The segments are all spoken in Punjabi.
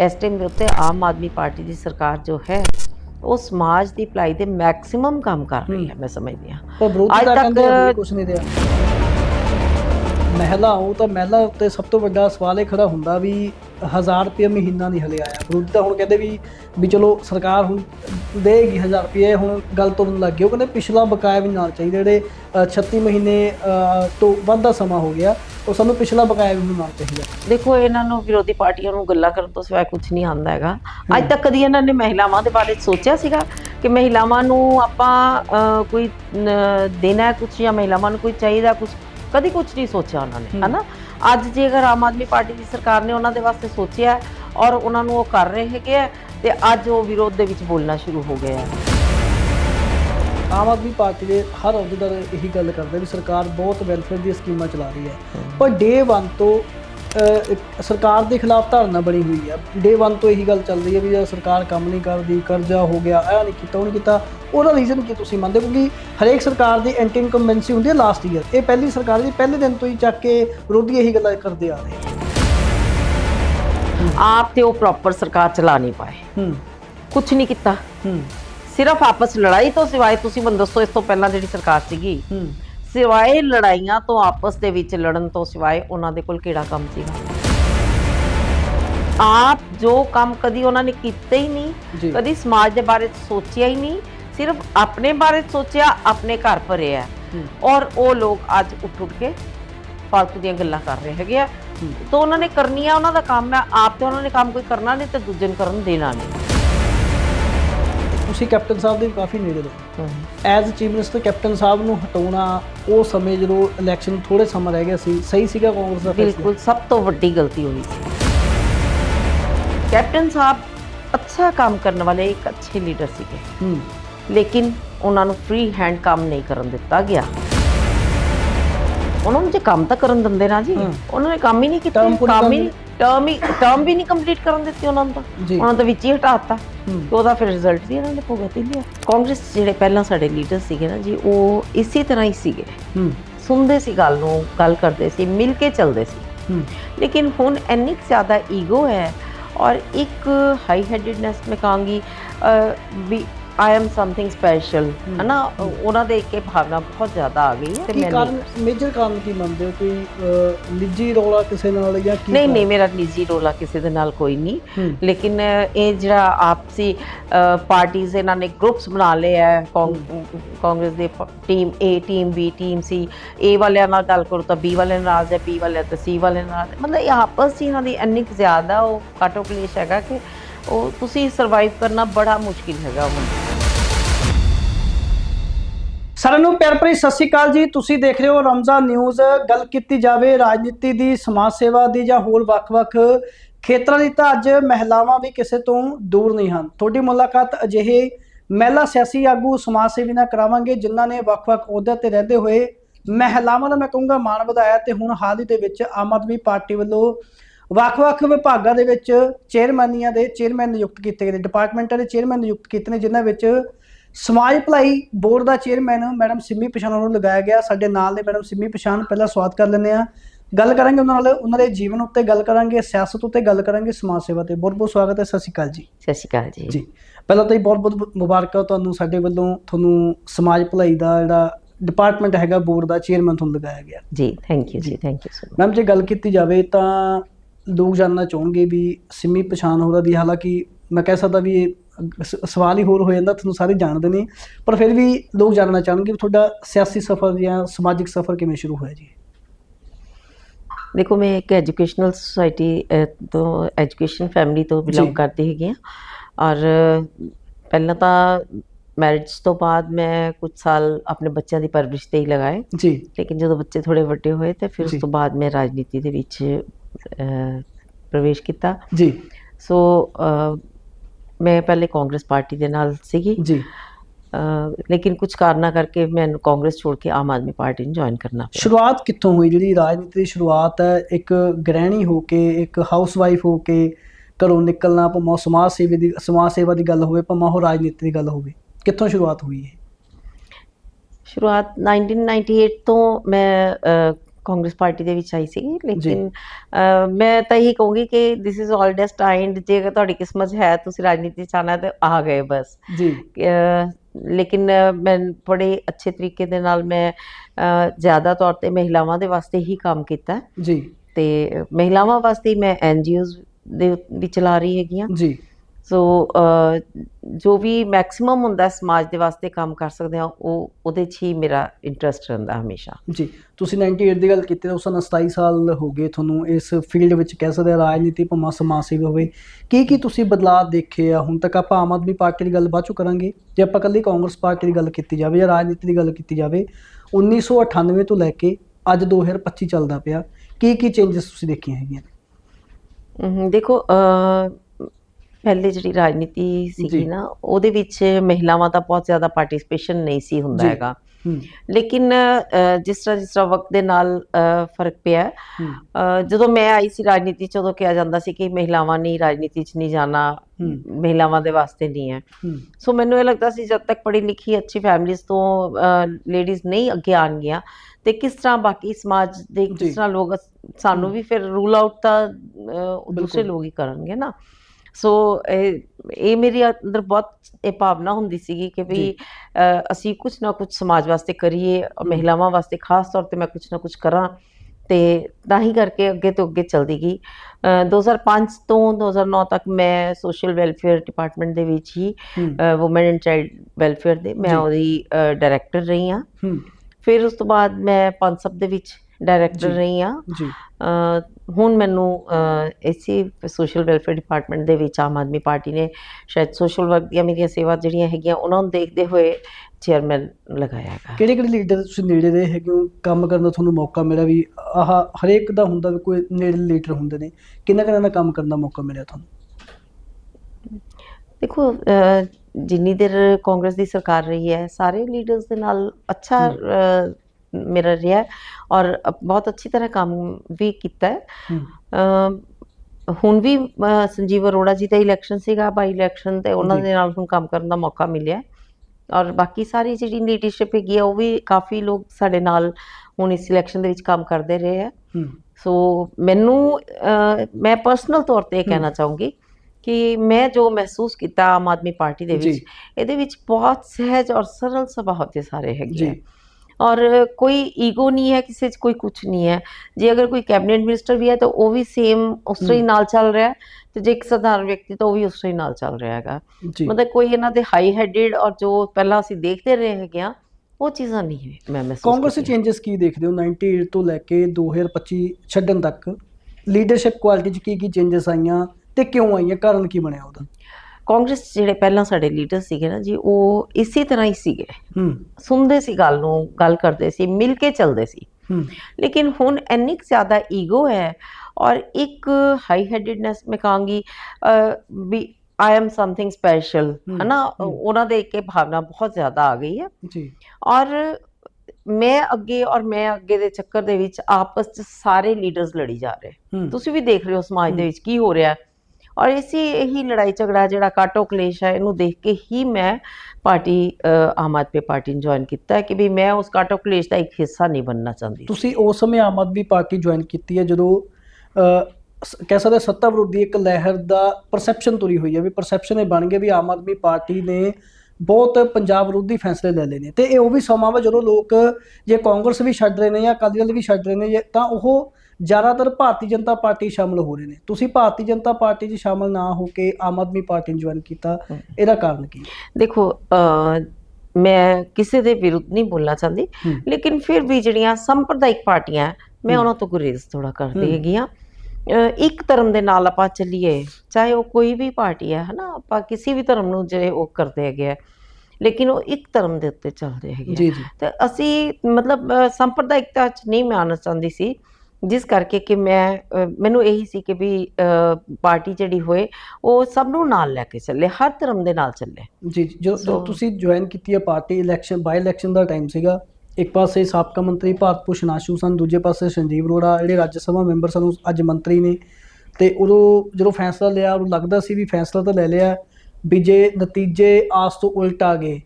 ਇਸ ਟਾਈਮ ਦੇ ਉੱਤੇ ਆਮ ਆਦਮੀ ਪਾਰਟੀ ਦੀ ਸਰਕਾਰ ਜੋ ਹੈ ਉਹ ਸਮਾਜ ਦੀ ਭਲਾਈ ਦੇ ਮੈਕਸਿਮਮ ਕੰਮ ਕਰ ਰਹੀ ਹੈ ਮੈਂ ਸਮਝਦੀ ਹਾਂ। ਪਰ ਵਿਰੋਧੀ ਅੱਜ ਤੱਕ- ਕੁਝ ਨਹੀਂ ਰਿਹਾ। ਮਹਿਲਾ ਉਹ ਤਾਂ ਮਹਿਲਾ ਉੱਤੇ ਸਭ ਤੋਂ ਵੱਡਾ ਸਵਾਲ ਇਹ ਖੜਾ ਹੁੰਦਾ ਵੀ 1000 ਰੁਪਏ ਮਹੀਨਾ ਨਹੀਂ ਹਲੇ ਆਇਆ। ਵਿਰੋਧੀ ਤਾਂ ਹੁਣ ਕਹਿੰਦੇ ਵੀ ਵੀ ਚਲੋ ਸਰਕਾਰ ਹੁਣ ਦੇਗੀ 1000 ਰੁਪਏ ਹੁਣ ਗੱਲ ਤੋਂ ਲੱਗ ਗਈ। ਉਹ ਕਹਿੰਦੇ ਪਿਛਲਾ ਬਕਾਇਆ ਵੀ ਨਾਲ ਚਾਹੀਦਾ ਜਿਹੜੇ ਅ, 36 ਮਹੀਨੇ ਤੋਂ ਵੱਧ ਦਾ ਸਮਾਂ ਹੋ ਗਿਆ ਉਹ ਸਾਨੂੰ ਪਿਛਲਾ ਬਕਾਇਆ ਵੀ ਨਾਲ ਚਾਹੀਦਾ। ਦੇਖੋ ਇਹਨਾਂ ਨੂੰ ਵਿਰੋਧੀ ਪਾਰਟੀਆਂ ਨੂੰ ਗੱਲਾਂ ਕਰਨ ਤੋਂ ਸਿਵਾਏ ਕੁਝ ਨਹੀਂ ਆਉਂਦਾ ਹੈਗਾ। ਅੱਜ ਤੱਕ ਕਦੀ ਇਹਨਾਂ ਨੇ ਮਹਿਲਾਵਾਂ ਦੇ ਬਾਰੇ ਸੋਚਿਆ ਸੀਗਾ ਕਿ ਮਹਿਲਾਵਾਂ ਨੂੰ ਆਪਾਂ ਕੋਈ ਦੇਣਾ ਹੈ ਕੁਝ ਜਾਂ ਮਹਿਲਾਵਾਂ ਨੂੰ ਕੋਈ ਚਾਹੀਦਾ ਕੁਝ ਕਦੀ ਕੁਝ ਨਹੀਂ ਸੋਚਿਆ ਉਹਨਾਂ ਨੇ। ਹਨਾ? ਅੱਜ ਜੇ ਅਗਰ ਆਮ ਆਦਮੀ ਪਾਰਟੀ ਦੀ ਸਰਕਾਰ ਨੇ ਉਹਨਾਂ ਦੇ ਵਾਸਤੇ ਸੋਚਿਆ ਔਰ ਉਹਨਾਂ ਨੂੰ ਉਹ ਕਰ ਰਹੇ ਹੈਗੇ ਹੈ, ਤੇ ਅੱਜ ਉਹ ਵਿਰੋਧ ਦੇ ਵਿੱਚ ਬੋਲਣਾ ਸ਼ੁਰੂ ਹੋ ਗਿਆ ਹੈ। ਆਮ ਆਦਮੀ ਪਾਰਟੀ ਦੇ ਹਰ ਅਹੁਦੇਦਾਰ ਇਹੀ ਗੱਲ ਕਰਦੇ ਵੀ ਸਰਕਾਰ ਬਹੁਤ ਵੈਲਫੇਅਰ ਦੀਆਂ ਸਕੀਮਾਂ ਚਲਾ ਰਹੀ ਹੈ। ਪਰ ਡੇ 1 ਤੋਂ ਸਰਕਾਰ ਦੇ ਖਿਲਾਫ ਧਾਰਨਾ ਬਣੀ ਹੋਈ ਹੈ ਡੇ 1 ਤੋਂ ਇਹੀ ਗੱਲ ਚੱਲ ਰਹੀ ਹੈ ਵੀ ਜੇ ਸਰਕਾਰ ਕੰਮ ਨਹੀਂ ਕਰਦੀ ਕਰਜ਼ਾ ਹੋ ਗਿਆ ਇਹ ਨਹੀਂ ਕੀਤਾ ਉਹ ਨਹੀਂ ਕੀਤਾ ਉਹਦਾ ਰੀਜ਼ਨ ਕੀ ਤੁਸੀਂ ਮੰਨਦੇ? ਕਿਉਂਕਿ ਹਰੇਕ ਸਰਕਾਰ ਦੀ ਐਂਟੀ ਇਨਕੰਬੈਂਸੀ ਹੁੰਦੀ ਹੈ ਲਾਸਟ ਈਅਰ ਇਹ ਪਹਿਲੀ ਸਰਕਾਰ ਦੀ ਪਹਿਲੇ ਦਿਨ ਤੋਂ ਹੀ ਚੱਕ ਕੇ ਵਿਰੋਧੀ ਇਹੀ ਗੱਲਾਂ ਕਰਦੇ ਆ ਰਹੇ ਆਪ ਤੇ ਉਹ ਪ੍ਰੋਪਰ ਸਰਕਾਰ ਚਲਾ ਨਹੀਂ ਪਾਏ। ਹੂੰ। ਕੁਝ ਨਹੀਂ ਕੀਤਾ। ਹੂੰ। ਸਿਰਫ ਆਪਸ ਲੜਾਈ ਤੋਂ ਸਿਵਾਏ ਤੁਸੀਂ ਮੈਨੂੰ ਦੱਸੋ ਇਸ ਤੋਂ ਪਹਿਲਾਂ ਜਿਹੜੀ ਸਰਕਾਰ ਸੀਗੀ। ਹੂੰ। ਸਿਵਾਏ ਲੜਾਈਆਂ ਤੋਂ ਆਪਸ ਦੇ ਵਿੱਚ ਲੜਨ ਤੋਂ ਸਿਵਾਏ ਉਹਨਾਂ ਦੇ ਕੋਲ ਕਿਹੜਾ ਕੰਮ ਸੀਗਾ? ਆਪ ਜੋ ਕੰਮ ਕਦੀ ਉਹਨਾਂ ਨੇ ਕੀਤਾ ਹੀ ਨਹੀਂ ਕਦੀ ਸਮਾਜ ਦੇ ਬਾਰੇ ਸੋਚਿਆ ਹੀ ਨਹੀਂ ਸਿਰਫ ਆਪਣੇ ਬਾਰੇ ਸੋਚਿਆ ਆਪਣੇ ਘਰ ਭਰਿਆ। ਔਰ ਉਹ ਲੋਕ ਅੱਜ ਉੱਠ ਉੱਠ ਕੇ ਫਾਲਤੂ ਦੀਆਂ ਗੱਲਾਂ ਕਰ ਰਹੇ ਹੈਗੇ ਆ। ਤਾਂ ਉਹਨਾਂ ਨੇ ਕਰਨੀਆਂ ਉਹਨਾਂ ਦਾ ਕੰਮ ਹੈ ਆਪ ਤੇ ਉਹਨਾਂ ਨੇ ਕੰਮ ਕੋਈ ਕਰਨਾ ਨਹੀਂ ਤੇ ਦੂਜੇ ਨੂੰ ਕਰਨ ਦੇਣਾ ਨਹੀਂ। ਤੁਸੀਂ ਕੈਪਟਨ ਸਾਹਿਬ ਦੇ ਕਾਫੀ ਨੇੜੇ ਹੋ ਐਜ਼ ਚੀਫ ਮਿਨਿਸਟਰ ਕੈਪਟਨ ਸਾਹਿਬ ਨੂੰ ਹਟਾਉਣਾ ਉਹ ਸਮੇਂ ਜਦੋਂ ਇਲੈਕਸ਼ਨ ਥੋੜੇ ਸਮਾਂ ਰਹਿ ਗਿਆ ਸੀ ਸਹੀ ਸੀਗਾ ਕਾਂਗਰਸ ਦਾ ਬਿਲਕੁਲ ਸਭ ਤੋਂ ਵੱਡੀ ਗਲਤੀ ਹੋਈ ਸੀ। ਕੈਪਟਨ ਸਾਹਿਬ ਅੱਛਾ ਕੰਮ ਕਰਨ ਵਾਲੇ ਇੱਕ ਅੱਛੇ ਲੀਡਰ ਸੀਗੇ। ਲੇਕਿਨ ਉਹਨਾਂ ਨੂੰ ਫ੍ਰੀ ਹੈਂਡ ਕੰਮ ਨਹੀਂ ਕਰਨ ਦਿੱਤਾ ਗਿਆ। ਉਹਨਾਂ ਨੂੰ ਜੇ ਕੰਮ ਤਾਂ ਕਰਨ ਦਿੰਦੇ ਨਾ ਜੀ। ਉਹਨਾਂ ਨੇ ਕੰਮ ਹੀ ਨਹੀਂ ਕੀਤਾ ਕੰਮ ਹੀ ਟਰਮ ਹੀ ਟਰਮ ਵੀ ਨਹੀਂ ਕੰਪਲੀਟ ਕਰਨ ਦਿੱਤੀ ਉਹਨਾਂ ਨੂੰ ਤਾਂ। ਜੀ। ਉਹਨਾਂ ਤਾਂ ਵਿੱਚ ਹੀ ਹਟਾਤਾ। ਤੇ ਉਹਦਾ ਫਿਰ ਰਿਜ਼ਲਟ ਵੀ ਇਹਨਾਂ ਨੇ ਭੁਗਤ ਹੀ ਲਿਆ। ਕਾਂਗਰਸ ਜਿਹੜੇ ਪਹਿਲਾਂ ਸਾਡੇ ਲੀਡਰ ਸੀਗੇ ਨਾ ਜੀ ਉਹ ਇਸੇ ਤਰ੍ਹਾਂ ਹੀ ਸੀਗੇ। ਹੂੰ। ਸੁਣਦੇ ਸੀ ਗੱਲ ਨੂੰ ਗੱਲ ਕਰਦੇ ਸੀ ਮਿਲ ਕੇ ਚੱਲਦੇ ਸੀ। ਹੂੰ। ਲੇਕਿਨ ਹੁਣ ਇੰਨੀ ਕੁ ਜ਼ਿਆਦਾ ਈਗੋ ਹੈ ਔਰ ਇੱਕ ਹਾਈ ਹੈਡedness ਮੈਂ ਕਹਾਂਗੀ ਵੀ ਆਈ ਐਮ ਸਮਥਿੰਗ ਸਪੈਸ਼ਲ। ਹਨਾ ਉਹਨਾਂ ਦੇ ਇੱਕ ਭਾਵਨਾ ਬਹੁਤ ਜ਼ਿਆਦਾ ਆ ਗਈ ਹੈ ਤੇ ਕੀ ਮੈਨੂੰ ਕਾਰਨ ਮੇਜਰ ਕਾਰਨ ਕੀ ਮੰਨਦੇ ਹੋ ਕੋਈ ਅਹ, ਨਿੱਜੀ ਰੌਲਾ ਕਿਸੇ ਨਾਲ ਜਾਂ ਕੀ ਨਹੀਂ? ਨਹੀਂ ਮੇਰਾ ਨਿੱਜੀ ਰੋਲਾ ਕਿਸੇ ਦੇ ਨਾਲ ਕੋਈ ਨਹੀਂ। ਹੂੰ। ਲੇਕਿਨ ਇਹ ਜਿਹੜਾ ਆਪਸੀ ਪਾਰਟੀਆਂ ਇਹਨਾਂ ਨੇ ਗਰੁੱਪਸ ਬਣਾ ਲਏ ਹੈ ਕਾਂਗ- ਕਾਂਗਰਸ ਦੇ team A team B team C A ਵਾਲਿਆਂ ਨਾਲ ਗੱਲ ਕਰੋ ਤਾਂ B ਵਾਲੇ ਨਾਰਾਜ਼ ਹੈ B ਵਾਲੇ ਤਾਂ C ਵਾਲੇ ਨਾਰਾਜ਼ ਹੈ ਮਤਲਬ ਇਹ ਆਪਸ 'ਚ ਇਹਨਾਂ ਦੀ ਇੰਨੀ ਕੁ ਜ਼ਿਆਦਾ ਉਹ ਕਾਟੋ ਕਲੇਸ਼ ਹੈਗਾ ਕਿ ਉਹ ਤੁਸੀਂ ਸਰਵਾਈਵ ਕਰਨਾ ਬੜਾ ਮੁਸ਼ਕਿਲ ਹੈਗਾ ਹੁਣ ਸਾਰਿਆਂ ਨੂੰ ਪਿਆਰ ਭਰੀ ਸਤਿ ਸ਼੍ਰੀ ਅਕਾਲ ਜੀ। ਤੁਸੀਂ ਦੇਖ ਰਹੇ ਹੋ ਰਮਜ਼ਾਨ ਨਿਊਜ਼। ਗੱਲ ਕੀਤੀ ਜਾਵੇ ਰਾਜਨੀਤੀ ਦੀ, ਸਮਾਜ ਸੇਵਾ ਦੀ ਜਾਂ ਹੋਰ ਵੱਖ-ਵੱਖ ਖੇਤਰਾਂ ਦੀ ਤਾਂ ਅੱਜ ਮਹਿਲਾਵਾਂ ਵੀ ਕਿਸੇ ਤੋਂ ਦੂਰ ਨਹੀਂ ਹਨ। ਤੁਹਾਡੀ ਮੁਲਾਕਾਤ ਅਜਿਹੇ ਮਹਿਲਾ ਸਿਆਸੀ ਆਗੂ, ਸਮਾਜ ਸੇਵੀ ਨਾਲ ਕਰਾਵਾਂਗੇ, ਜਿਨ੍ਹਾਂ ਨੇ ਵੱਖ-ਵੱਖ ਅਹੁਦਿਆਂ ਤੇ ਰਹਿੰਦੇ ਹੋਏ ਮਹਿਲਾਵਾਂ ਦਾ, ਮੈਂ ਕਹੂੰਗਾ, ਮਾਣ ਵਧਾਇਆ ਤੇ ਹੁਣ ਹਾਲ ਹੀ ਦੇ ਵਿੱਚ ਆਮ ਆਦਮੀ ਪਾਰਟੀ ਵੱਲੋਂ ਵੱਖ-ਵੱਖ ਵਿਭਾਗਾਂ ਦੇ ਵਿੱਚ ਚੇਅਰਮੈਨੀਆਂ ਦੇ ਚੇਅਰਮੈਨ ਨਿਯੁਕਤ ਕੀਤੇ ਗਏ ਨੇ। ਡਿਪਾਰਟਮੈਂਟਾਂ ਦੇ ਚੇਅਰਮੈਨ ਨਿਯੁਕਤ ਕੀਤੇ ਨੇ, ਜਿਨ੍ਹਾਂ ਵਿੱਚ ਸਮਾਜ ਭਲਾਈ ਬੋਰਡ ਦਾ ਚੇਅਰਮੈਨ ਮੈਡਮ ਸਿੰਮੀ ਪਛਾਣ ਨੂੰ ਲਗਾਇਆ ਗਿਆ। ਸਾਡੇ ਨਾਲ ਨੇ ਮੈਡਮ ਸਿੰਮੀ ਪਛਾਣ ਪਹਿਲਾਂ ਸਵਾਗਤ ਕਰ ਲੈਂਦੇ ਆ ਗੱਲ ਕਰਾਂਗੇ ਉਹਨਾਂ ਨਾਲ ਉਹਨਾਂ ਦੇ ਜੀਵਨ ਉੱਤੇ ਗੱਲ ਕਰਾਂਗੇ ਸਿਆਸਤ ਉੱਤੇ ਗੱਲ ਕਰਾਂਗੇ ਸਮਾਜ ਸੇਵਾ ਤੇ। ਬਹੁਤ ਬਹੁਤ ਸਵਾਗਤ ਹੈ ਸਤਿ ਸ਼੍ਰੀ ਅਕਾਲ ਜੀ। ਸਤਿ ਸ਼੍ਰੀ ਅਕਾਲ ਜੀ। ਜੀ ਪਹਿਲਾਂ ਤਾਂ ਜੀ ਬਹੁਤ ਬਹੁਤ ਮੁਬਾਰਕਾਂ ਤੁਹਾਨੂੰ ਸਾਡੇ ਵੱਲੋਂ ਤੁਹਾਨੂੰ ਸਮਾਜ ਭਲਾਈ ਦਾ ਜਿਹੜਾ ਡਿਪਾਰਟਮੈਂਟ ਹੈਗਾ ਬੋਰਡ ਦਾ ਚੇਅਰਮੈਨ ਤੁਹਾਨੂੰ ਲਗਾਇਆ ਗਿਆ। ਜੀ ਥੈਂਕ ਯੂ ਜੀ ਥੈਂਕ ਯੂ ਸੋ ਮੈਮ ਜੇ ਗੱਲ ਕੀਤੀ ਜਾਵੇ ਤਾਂ ਲੋਕ ਜਾਣਨਾ ਚਾਹਣਗੇ ਵੀ ਸਿੰਮੀ ਪਛਾਣ ਹੋਰਾਂ ਦੀ। ਹਾਲਾਂਕਿ ਮੈਂ ਕਹਿ ਸਕਦਾ ਵੀ ਇਹ ਸ- ਸਵਾਲ ਹੀ ਹੋਰ ਹੋ ਜਾਂਦਾ ਤੁਹਾਨੂੰ ਸਾਰੇ ਜਾਣਦੇ ਨੇ। ਪਰ ਫਿਰ ਵੀ ਲੋਕ ਜਾਣਨਾ ਚਾਹਣਗੇ ਵੀ ਤੁਹਾਡਾ ਸਿਆਸੀ ਸਫ਼ਰ ਜਾਂ ਸਮਾਜਿਕ ਸਫ਼ਰ ਕਿਵੇਂ ਸ਼ੁਰੂ ਹੋਇਆ ਜੀ? ਦੇਖੋ ਮੈਂ ਇੱਕ ਐਜੂਕੇਸ਼ਨਲ ਸੁਸਾਇਟੀ ਤੋਂ ਐਜੂਕੇਸ਼ਨ ਫੈਮਿਲੀ ਤੋਂ ਜੀ। ਬਿਲੋਂਗ ਕਰਦੀ ਹੈਗੀ ਹਾਂ। ਔਰ ਪਹਿਲਾਂ ਤਾਂ ਮੈਰਿਜ ਤੋਂ ਬਾਅਦ ਮੈਂ ਕੁਝ ਸਾਲ ਆਪਣੇ ਬੱਚਿਆਂ ਦੀ ਪਰਵਰਿਸ਼ ਤੇ ਹੀ ਲਗਾਏ। ਜੀ। ਲੇਕਿਨ ਜਦੋਂ ਬੱਚੇ ਥੋੜੇ ਵੱਡੇ ਹੋਏ ਤੇ ਫਿਰ ਜੀ। ਉਸ ਤੋਂ ਬਾਅਦ ਮੈਂ ਰਾਜਨੀਤੀ ਦੇ ਵਿੱਚ ਅਹ, ਪ੍ਰਵੇਸ਼ ਕੀਤਾ। ਜੀ। ਸੋ ਅਹ, ਮੈਂ ਪਹਿਲੇ ਕਾਂਗਰਸ ਪਾਰਟੀ ਦੇ ਨਾਲ ਸੀਗੀ। ਜੀ। ਲੇਕਿਨ ਕੁਝ ਕਾਰਨਾਂ ਕਰਕੇ ਮੈਨੂੰ ਕਾਂਗਰਸ ਛੋੜ ਕੇ ਆਮ ਆਦਮੀ ਪਾਰਟੀ ਨੂੰ ਜੁਆਇਨ ਕਰਨਾ ਪਿਆ। ਸ਼ੁਰੂਆਤ ਕਿੱਥੋਂ ਹੋਈ? ਜਿਹੜੀ ਰਾਜਨੀਤੀ ਦੀ ਸ਼ੁਰੂਆਤ ਹੈ ਇੱਕ ਗ੍ਰਹਿਣੀ ਹੋ ਕੇ ਇੱਕ ਹਾਊਸਵਾਈਫ ਹੋ ਕੇ ਘਰੋਂ ਨਿਕਲਣਾ ਭਾਵੇਂ ਸਮਾਜ ਸੇਵਾ ਦੀ ਸਮਾਜ ਸੇਵਾ ਦੀ ਗੱਲ ਹੋਵੇ ਭਾਵੇਂ ਉਹ ਰਾਜਨੀਤੀ ਦੀ ਗੱਲ ਹੋਵੇ ਕਿੱਥੋਂ ਸ਼ੁਰੂਆਤ ਹੋਈ ਹੈ ਸ਼ੁਰੂਆਤ 1998 ਤੋਂ ਮੈਂ ਕਾਂਗਰਸ ਪਾਰਟੀ ਦੇ ਵਿੱਚ ਆਈ ਸੀ ਲੇਕਿਨ ਮੈਂ ਤਾਂ ਇਹੀ ਕਹੂੰਗੀ ਕਿ ਦਿਸ ਇਜ਼ ਆਲ ਡੈਸਟਾਈਨਡ ਜੇ ਤੁਹਾਡੀ ਕਿਸਮਤ ਹੈ ਤੁਸੀਂ ਰਾਜਨੀਤੀ 'ਚ ਆਉਣਾ ਤੇ ਆ ਗਏ ਬਸ। ਜੀ। ਲੇਕਿਨ ਮੈਂ ਬੜੇ ਅੱਛੇ ਤਰੀਕੇ ਦੇ ਨਾਲ ਮੈਂ ਜ਼ਿਆਦਾ ਤੌਰ ਤੇ ਮਹਿਲਾਵਾਂ ਦੇ ਵਾਸਤੇ ਹੀ ਕੰਮ ਕੀਤਾ। ਜੀ। ਤੇ ਮਹਿਲਾਵਾਂ ਵਾਸਤੇ ਮੈਂ ਐਨਜੀਓਜ਼ ਦੇ ਵੀ ਚਲਾ ਰਹੀ ਹੈਗੀ ਹਾਂ। ਜੀ। ਸੋ ਜੋ ਵੀ ਮੈਕਸਿਮਮ ਹੁੰਦਾ ਸਮਾਜ ਦੇ ਵਾਸਤੇ ਕੰਮ ਕਰ ਸਕਦੇ ਆ ਉਹ ਉਹਦੇ 'ਚ ਹੀ ਮੇਰਾ ਇੰਟਰਸਟ ਰਹਿੰਦਾ ਹਮੇਸ਼ਾ। ਜੀ ਤੁਸੀਂ 98 ਦੀ ਗੱਲ ਕੀਤੀ ਤਾਂ ਉਸ ਨਾਲ 27 ਸਾਲ ਹੋ ਗਏ ਤੁਹਾਨੂੰ ਇਸ ਫੀਲਡ ਵਿੱਚ ਕਹਿ ਸਕਦੇ ਹਾਂ ਰਾਜਨੀਤੀ ਭਾਵੇਂ ਸਮਾਜ ਸੇਵਾ ਹੋਵੇ। ਕੀ ਕੀ ਤੁਸੀਂ ਬਦਲਾਅ ਦੇਖੇ ਆ? ਹੁਣ ਤੱਕ ਆਪਾਂ ਆਮ ਆਦਮੀ ਪਾਰਟੀ ਦੀ ਗੱਲ ਬਾਅਦ ਚੋਂ ਕਰਾਂਗੇ। ਜੇ ਆਪਾਂ ਕੱਲੀ ਕਾਂਗਰਸ ਪਾਰਟੀ ਦੀ ਗੱਲ ਕੀਤੀ ਜਾਵੇ ਜਾਂ ਰਾਜਨੀਤੀ ਦੀ ਗੱਲ ਕੀਤੀ ਜਾਵੇ 1998 ਤੋਂ ਲੈ ਕੇ ਅੱਜ 2025 ਚੱਲਦਾ ਪਿਆ। ਕੀ ਕੀ ਚੇਂਜਸ ਤੁਸੀਂ ਦੇਖੀਆਂ ਹੈਗੀਆਂ ਦੇਖੋ ਪਹਿਲੇ ਜਿਹੜੀ ਰਾਜਨੀਤੀ ਜੀ। ਸੀਗੀ ਨਾ ਉਹਦੇ ਵਿੱਚ ਮਹਿਲਾਵਾਂ ਦਾ ਬਹੁਤ ਜ਼ਿਆਦਾ ਪਾਰਟਿਸਿਪੇਸ਼ਨ ਨਹੀਂ ਸੀ ਹੁੰਦਾ ਜੀ। ਹੈਗਾ ਹੂੰ ਲੇਕਿਨ ਜਿਸ ਤਰ੍ਹਾਂ ਜਿਸ ਤਰ੍ਹਾਂ ਵਕਤ ਦੇ ਨਾਲ ਫ਼ਰਕ ਪਿਆ ਹੈ, ਹੂੰ ਅਹ, ਜਦੋਂ ਮੈਂ ਆਈ ਸੀ ਰਾਜਨੀਤੀ ਚ ਉਦੋਂ ਕਿਹਾ ਜਾਂਦਾ ਸੀ ਕਿ ਮਹਿਲਾਵਾਂ ਨੇ ਰਾਜਨੀਤੀ ਚ ਨਹੀਂ ਜਾਣਾ ਹੂੰ। ਮਹਿਲਾਵਾਂ ਦੇ ਵਾਸਤੇ ਨਹੀਂ ਹੈ ਹੂੰ ਸੋ ਮੈਨੂੰ ਇਹ ਲੱਗਦਾ ਸੀ ਜਦ ਤੱਕ ਪੜ੍ਹੀ ਲਿਖੀ ਅੱਛੀ ਫੈਮਿਲੀਜ਼ ਤੋਂ ਲੇਡੀਜ਼ ਨਹੀਂ ਅੱਗੇ ਆਣਗੀਆਂ ਤੇ ਕਿਸ ਤਰ੍ਹਾਂ ਬਾਕੀ ਸਮਾਜ ਦੇ ਜੀ। ਕਿਸ ਤਰ੍ਹਾਂ ਲੋਕ ਅਸ- ਸਾਨੂੰ ਵੀ ਫਿਰ ਰੂਲ ਆਊਟ ਤਾਂ ਦੂਸਰੇ ਬਿਲਕੁਲ। ਲੋਕ ਹੀ ਕਰਨਗੇ ਨਾ ਸੋ ਇਹ ਇਹ ਮੇਰੀ ਅੰਦਰ ਬਹੁਤ ਇਹ ਭਾਵਨਾ ਹੁੰਦੀ ਸੀਗੀ ਕਿ ਵੀ ਅਸੀਂ ਕੁਝ ਨਾ ਕੁਝ ਸਮਾਜ ਵਾਸਤੇ ਕਰੀਏ ਮਹਿਲਾਵਾਂ ਵਾਸਤੇ ਖਾਸ ਤੌਰ ਤੇ ਮੈਂ ਕੁਝ ਨਾ ਕੁਝ ਕਰਾਂ ਤੇ ਤਾਂ ਹੀ ਕਰਕੇ ਅੱਗੇ ਤੋਂ ਅੱਗੇ ਚਲਦੀ ਗਈ। ਅਹ, 2005 ਤੋਂ 2009 ਤੱਕ ਮੈਂ ਸੋਸ਼ਲ ਵੈਲਫੇਅਰ ਡਿਪਾਰਟਮੈਂਟ ਦੇ ਵਿੱਚ ਹੀ ਔਮਨ ਐਂਡ ਚਾਈਲਡ ਵੈਲਫੇਅਰ ਦੇ। ਮੈਂ ਉਹਦੀ ਡਾਇਰੈਕਟਰ ਰਹੀ ਹਾਂ। ਫਿਰ ਉਸ ਤੋਂ ਬਾਅਦ ਮੈਂ ਪੰਸਬ ਦੇ ਵਿੱਚ ਡਾਇਰੈਕਟਰ। ਰਹੀ ਹਾਂ। ਜੀ। ਹੁਣ ਮੈਨੂੰ ਇਸੇ ਸੋਸ਼ਲ ਵੈਲਫੇਅਰ ਡਿਪਾਰਟਮੈਂਟ ਦੇ ਵਿੱਚ ਆਮ ਆਦਮੀ ਪਾਰਟੀ ਨੇ ਸ਼ਾਇਦ ਸੋਸ਼ਲ ਵਰਕ ਦੀਆਂ ਮੇਰੀਆਂ ਸੇਵਾ ਜਿਹੜੀਆਂ ਹੈਗੀਆਂ ਉਹਨਾਂ ਨੂੰ ਦੇਖਦੇ ਹੋਏ ਚੇਅਰਮੈਨ ਲਗਾਇਆ ਹੈਗਾ। ਕਿਹੜੇ ਕਿਹੜੇ ਲੀਡਰ ਤੁਸੀਂ ਨੇੜੇ ਦੇ ਹੈਗੇ ਹੋ? ਕੰਮ ਕਰਨ ਦਾ ਤੁਹਾਨੂੰ ਮੌਕਾ ਮਿਲਿਆ ਵੀ ਆਹ ਹਰੇਕ ਦਾ ਹੁੰਦਾ ਵੀ ਕੋਈ ਨੇੜੇ ਲੀਡਰ ਹੁੰਦੇ ਨੇ। ਕਿੰਨਾ ਕਿੰਨਾ ਦਾ ਕੰਮ ਕਰਨ ਦਾ ਮੌਕਾ ਮਿਲਿਆ ਤੁਹਾਨੂੰ? ਦੇਖੋ ਜਿੰਨੀ ਦੇਰ ਕਾਂਗਰਸ ਦੀ ਸਰਕਾਰ ਰਹੀ ਹੈ ਸਾਰੇ ਲੀਡਰਸ ਦੇ ਨਾਲ ਅੱਛਾ ਮੇਰਾ ਰਿਹਾ ਔਰ ਬਹੁਤ ਅੱਛੀ ਤਰ੍ਹਾਂ ਕੰਮ ਵੀ ਕੀਤਾ ਹੈ ਹੁਣ ਵੀ ਸੰਜੀਵ ਅਰੋੜਾ ਜੀ ਦਾ ਇਲੈਕਸ਼ਨ ਸੀਗਾ ਬਾਈ ਇਲੈਕਸ਼ਨ ਤੇ ਉਹਨਾਂ। ਦੇ ਨਾਲ ਹੁਣ ਕੰਮ ਕਰਨ ਦਾ ਮੌਕਾ ਮਿਲਿਆ ਔਰ ਬਾਕੀ ਸਾਰੀ ਜਿਹੜੀ ਲੀਡਰਸ਼ਿਪ ਹੈਗੀ ਆ ਉਹ ਵੀ ਕਾਫੀ ਲੋਕ ਸਾਡੇ ਨਾਲ ਹੁਣ ਇਸ ਇਲੈਕਸ਼ਨ ਦੇ ਵਿੱਚ ਕੰਮ ਕਰਦੇ ਰਹੇ ਆ ਹੂੰ ਸੋ ਮੈਨੂੰ ਮੈਂ ਪਰਸਨਲ ਤੌਰ ਤੇ। ਕਹਿਣਾ ਚਾਹੂੰਗੀ ਕਿ ਮੈਂ ਜੋ ਮਹਿਸੂਸ ਕੀਤਾ ਆਮ ਆਦਮੀ ਪਾਰਟੀ ਦੇ ਵਿੱਚ। ਇਹਦੇ ਵਿੱਚ ਬਹੁਤ ਸਹਿਜ ਔਰ ਸਰਲ ਸੁਭਾਅ ਦੇ ਸਾਰੇ ਹੈਗੇ ਜੀ। ਆ ਔਰ ਕੋਈ ਈਗੋ ਨਹੀਂ ਹੈ ਕਿਸੇ 'ਚ ਕੋਈ ਕੁਝ ਨਹੀਂ ਹੈ। ਜੇ ਅਗਰ ਕੋਈ ਕੈਬਨਿਟ ਮਿਨਿਸਟਰ ਵੀ ਹੈ ਤਾਂ ਉਹ ਵੀ ਸੇਮ ਉਸ ਤਰ੍ਹਾਂ ਹੀ। ਨਾਲ ਚੱਲ ਰਿਹਾ ਤੇ ਜੇ ਇੱਕ ਸਧਾਰਨ ਵਿਅਕਤੀ ਤਾਂ ਉਹ ਵੀ ਉਸ ਤਰ੍ਹਾਂ ਹੀ ਨਾਲ ਚੱਲ ਰਿਹਾ ਹੈਗਾ। ਮਤਲਬ ਕੋਈ ਇਹਨਾਂ ਦੇ ਹਾਈ ਹੈਡਡ ਔਰ ਜੋ ਪਹਿਲਾਂ ਅਸੀਂ ਦੇਖਦੇ ਰਹੇ ਹੈਗੇ ਆ ਉਹ ਚੀਜ਼ਾਂ ਨਹੀਂ ਹੈ ਮੈਂ ਮਹਿਸੂਸ ਕਾਂਗਰਸ ਦੇ। ਚੇਂਜਸ ਕੀ ਦੇਖਦੇ ਹੋ? 98 ਤੋਂ ਲੈ ਕੇ 2025 ਛੱਡਣ ਤੱਕ ਲੀਡਰਸ਼ਿਪ ਕੁਆਲਿਟੀ 'ਚ ਕੀ ਕੀ ਚੇਂਜਸ ਆਈਆਂ ਤੇ ਕਿਉਂ ਆਈਆਂ? ਕਾਰਨ ਕੀ ਬਣਿਆ ਉਹਦਾ? ਕਾਂਗਰਸ ਜਿਹੜੇ ਪਹਿਲਾਂ ਸਾਡੇ ਲੀਡਰ ਸੀਗੇ ਨਾ ਜੀ ਉਹ ਇਸੇ ਤਰ੍ਹਾਂ ਹੀ ਸੀਗੇ। ਹੂੰ। ਸੁਣਦੇ ਸੀ ਗੱਲ ਨੂੰ ਗੱਲ ਕਰਦੇ ਸੀ ਮਿਲ ਕੇ ਚੱਲਦੇ ਸੀ। ਹੂੰ। ਲੇਕਿਨ ਹੁਣ ਇੰਨੀ ਜ਼ਿਆਦਾ ਈਗੋ ਹੈ ਔਰ ਇੱਕ ਹਾਈ ਹੈਡedness ਮੈਂ ਕਹਾਂਗੀ ਵੀ ਆਈ ਐਮ ਸਮਥਿੰਗ ਸਪੈਸ਼ਲ ਹਨਾ। ਉਹਨਾਂ ਦੇ ਇੱਕ ਇਹ ਭਾਵਨਾ ਬਹੁਤ ਜ਼ਿਆਦਾ ਆ ਗਈ ਹੈ। ਜੀ। ਔਰ ਮੈਂ ਅੱਗੇ ਔਰ ਮੈਂ ਅੱਗੇ ਦੇ ਚੱਕਰ ਦੇ ਵਿੱਚ ਆਪਸ ਚ ਸਾਰੇ ਲੀਡਰਸ ਲੜੀ ਜਾ ਰਹੇ। ਤੁਸੀਂ ਵੀ ਦੇਖ ਰਹੇ ਹੋ ਸਮਾਜ ਦੇ। ਵਿੱਚ ਕੀ ਹੋ ਰਿਹਾ। ਹੈ ਔਰ ਇਸੇ ਇਹੀ ਲੜਾਈ ਝਗੜਾ ਜਿਹੜਾ ਕਾਟੋ ਕਲੇਸ਼ ਹੈ, ਇਹਨੂੰ ਦੇਖ ਕੇ ਹੀ ਮੈਂ ਪਾਰਟੀ ਆਮ ਆਦਮੀ ਪਾਰਟੀ ਨੂੰ ਜੁਆਇਨ ਕੀਤਾ ਕਿ ਵੀ ਮੈਂ ਉਸ ਕਾਟੋ ਕਲੇਸ਼ ਦਾ ਇੱਕ ਹਿੱਸਾ ਨਹੀਂ ਬਣਨਾ ਚਾਹੁੰਦੀ। ਤੁਸੀਂ ਉਸ ਸਮੇਂ ਆਮ ਆਦਮੀ ਪਾਰਟੀ ਜੁਆਇਨ ਕੀਤੀ ਹੈ ਜਦੋਂ ਕਹਿ ਸਕਦੇ ਸੱਤਾ ਵਿਰੋਧੀ ਇੱਕ ਲਹਿਰ ਦਾ ਪਰਸੈਪਸ਼ਨ ਤੁਰੀ ਹੋਈ ਹੈ ਵੀ ਪਰਸੈਪਸ਼ਨ ਇਹ ਬਣ ਗਿਆ ਵੀ ਆਮ ਆਦਮੀ ਪਾਰਟੀ ਨੇ ਬਹੁਤ ਪੰਜਾਬ ਵਿਰੋਧੀ ਫੈਸਲੇ ਲੈ ਲਏ ਨੇ। ਤੇ ਇਹ ਉਹ ਵੀ ਸਮਾਂ ਵਾ ਜਦੋਂ ਲੋਕ ਜੇ ਕਾਂਗਰਸ ਵੀ ਛੱਡ ਰਹੇ ਨੇ ਜਾਂ ਅਕਾਲੀ ਦਲ ਵੀ ਛੱਡ ਰਹੇ ਨੇ ਤਾਂ ਉਹ ਜ਼ਿਆਦਾਤਰ ਭਾਰਤੀ ਜਨਤਾ ਪਾਰਟੀ ਸ਼ਾਮਲ ਹੋ ਰਹੇ ਨੇ ਤੁਸੀਂ ਭਾਰਤੀ ਜਨਤਾ ਪਾਰਟੀ 'ਚ ਸ਼ਾਮਲ ਨਾ ਹੋ ਕੇ ਆਮ ਆਦਮੀ ਪਾਰਟੀ ਨੂੰ ਜੁਆਇਨ ਕੀਤਾ। ਇਹਦਾ ਕਾਰਨ ਕੀ ਦੇਖੋ ਮੈਂ ਕਿਸੇ ਦੇ ਵਿਰੁੱਧ ਨਹੀਂ ਬੋਲਣਾ ਚਾਹੁੰਦੀ ਲੇਕਿਨ ਫਿਰ ਵੀ ਜਿਹੜੀਆਂ ਸੰਪਰਦਾਇਕ ਪਾਰਟੀਆਂ ਮੈਂ। ਉਹਨਾਂ ਤੋਂ ਗੁਰੇਜ਼ ਥੋੜਾ ਕਰਦੀ। ਹੈਗੀ ਆ ਇੱਕ ਧਰਮ ਦੇ ਨਾਲ ਆਪਾਂ ਚੱਲੀਏ ਚਾਹੇ ਉਹ ਕੋਈ ਵੀ ਪਾਰਟੀ ਹੈ ਹਨਾ ਆਪਾਂ ਕਿਸੇ ਵੀ ਧਰਮ ਨੂੰ ਜਿਹੜੇ ਉਹ ਕਰਦੇ ਹੈਗੇ ਆ ਲੇਕਿਨ ਉਹ ਇੱਕ ਧਰਮ ਦੇ ਉੱਤੇ ਚੱਲਦੇ ਹੈਗੇ ਤੇ ਅਸੀਂ ਮਤਲਬ ਸੰਪਰਦਾਇਕਤਾ ਚ ਨਹੀਂ ਮੈਂ ਆਉਣਾ ਚਾਹੁੰਦੀ ਸੀ ਜਿਸ ਕਰਕੇ ਕਿ ਮੈਂ ਮੈਨੂੰ ਇਹੀ ਸੀ ਕਿ ਵੀ ਪਾਰਟੀ ਜਿਹੜੀ ਹੋਏ ਉਹ ਸਭ ਨੂੰ ਨਾਲ ਲੈ ਕੇ ਚੱਲੇ ਹਰ ਧਰਮ ਦੇ ਨਾਲ ਚੱਲੇ। ਜੀ ਜੀ, ਤੁਸੀਂ ਜੁਆਇਨ ਕੀਤੀ ਹੈ ਪਾਰਟੀ ਇਲੈਕਸ਼ਨ ਬਾਈ ਇਲੈਕਸ਼ਨ ਦਾ ਟਾਈਮ ਸੀਗਾ ਇੱਕ ਪਾਸੇ ਸਾਬਕਾ ਮੰਤਰੀ ਭਾਰਤ ਭੂਸ਼ਣ ਆਸ਼ੂ ਸਨ ਦੂਜੇ ਪਾਸੇ ਸੰਜੀਵ ਅਰੋੜਾ ਜਿਹੜੇ ਰਾਜ ਸਭਾ ਮੈਂਬਰ ਸਨ ਅੱਜ ਮੰਤਰੀ ਨੇ। ਤੇ ਉਦੋਂ ਜਦੋਂ ਫੈਸਲਾ ਲਿਆ ਉਹ ਲੱਗਦਾ ਸੀ ਵੀ ਫੈਸਲਾ ਤਾਂ ਲੈ ਲਿਆ ਵੀ ਜੇ ਨਤੀਜੇ ਆਸ ਤੋਂ ਉਲਟ ਆ ਗਏ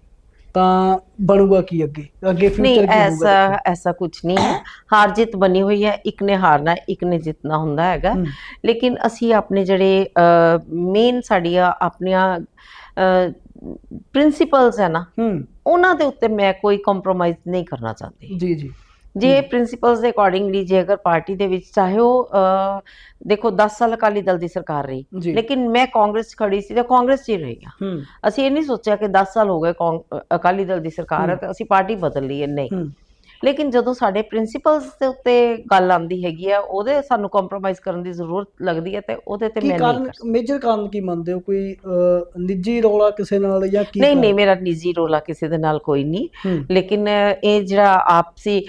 ਤਾਂ ਬਣੂਗਾ ਕੀ ਅੱਗੇ? ਅੱਗੇ ਨਹੀਂ ਫਿਊਚਰ ਕੀ ਐਸਾ ਹੋਊਗਾ ਐਸਾ ਕੁਝ ਨਹੀਂ ਹੈ। ਹਾਰ ਜਿੱਤ ਬਣੀ ਹੋਈ ਹੈ। ਇੱਕ ਨੇ ਹਾਰਨਾ ਇੱਕ ਨੇ ਜਿੱਤਣਾ ਹੁੰਦਾ ਹੈਗਾ। ਹਮ, ਲੇਕਿਨ ਅਸੀਂ ਆਪਣੇ ਜਿਹੜੇ ਮੇਨ ਸਾਡੀਆਂ ਆਪਣੀਆਂ ਪ੍ਰਿੰਸੀਪਲਸ ਹੈ ਨਾ ਹੂੰ। ਉਹਨਾਂ ਦੇ ਉੱਤੇ ਮੈਂ ਕੋਈ ਕੰਪਰੋਮਾਈਜ਼ ਨਹੀਂ ਕਰਨਾ ਚਾਹੁੰਦੀ। ਜੀ ਜੀ। ਜੇ ਪ੍ਰਿੰਸੀਪਲਸ ਦੇ ਅਕੋਰਡਿੰਗਲੀ ਜੇ ਅਗਰ ਪਾਰਟੀ ਦੇ ਵਿੱਚ ਚਾਹੇ ਉਹ ਦੇਖੋ 10 ਸਾਲ ਅਕਾਲੀ ਦਲ ਦੀ ਸਰਕਾਰ ਰਹੀ ਲੇਕਿਨ ਮੈਂ ਕਾਂਗਰਸ ਖੜੀ ਸੀ ਤੇ ਕਾਂਗਰਸ ਹੀ ਰਹੀ ਹਾਂ। ਹੂੰ। ਅਸੀਂ ਇਹ ਨਹੀਂ ਸੋਚਿਆ ਕਿ 10 ਸਾਲ ਹੋ ਗਏ ਅਕਾਲੀ ਦਲ ਦੀ ਸਰਕਾਰ ਹੈ ਤੇ ਅਸੀਂ ਪਾਰਟੀ ਬਦਲ ਨਹੀਂ ਹੂੰ। ਲੇਕਿਨ ਜਦੋਂ ਸਾਡੇ ਪ੍ਰਿੰਸੀਪਲਸ ਦੇ ਉੱਤੇ ਗੱਲ ਆਉਂਦੀ ਹੈਗੀ ਆ ਉਹਦੇ ਸਾਨੂੰ ਕੰਪਰੋਮਾਈਜ਼ ਕਰਨ ਦੀ ਜ਼ਰੂਰਤ ਲੱਗਦੀ ਹੈ ਤੇ ਉਹਦੇ ਤੇ ਕੀ ਮੈਂ ਕਾਰਨ ਕਰ ਮੇਜਰ ਕਾਰਨ ਕੀ ਮੰਨਦੇ ਹੋ? ਕੋਈ ਅਹ, ਨਿੱਜੀ ਰੌਲਾ ਕਿਸੇ ਨਾਲ ਜਾਂ ਕੀ ਨਹੀਂ ਕਾਰਨ? ਨਹੀਂ ਮੇਰਾ ਨਿੱਜੀ ਰੋਲਾ ਕਿਸੇ ਦੇ ਨਾਲ ਕੋਈ ਨਹੀਂ। ਹੂੰ। ਲੇਕਿਨ ਇਹ ਜਿਹੜਾ ਆਪਸੀ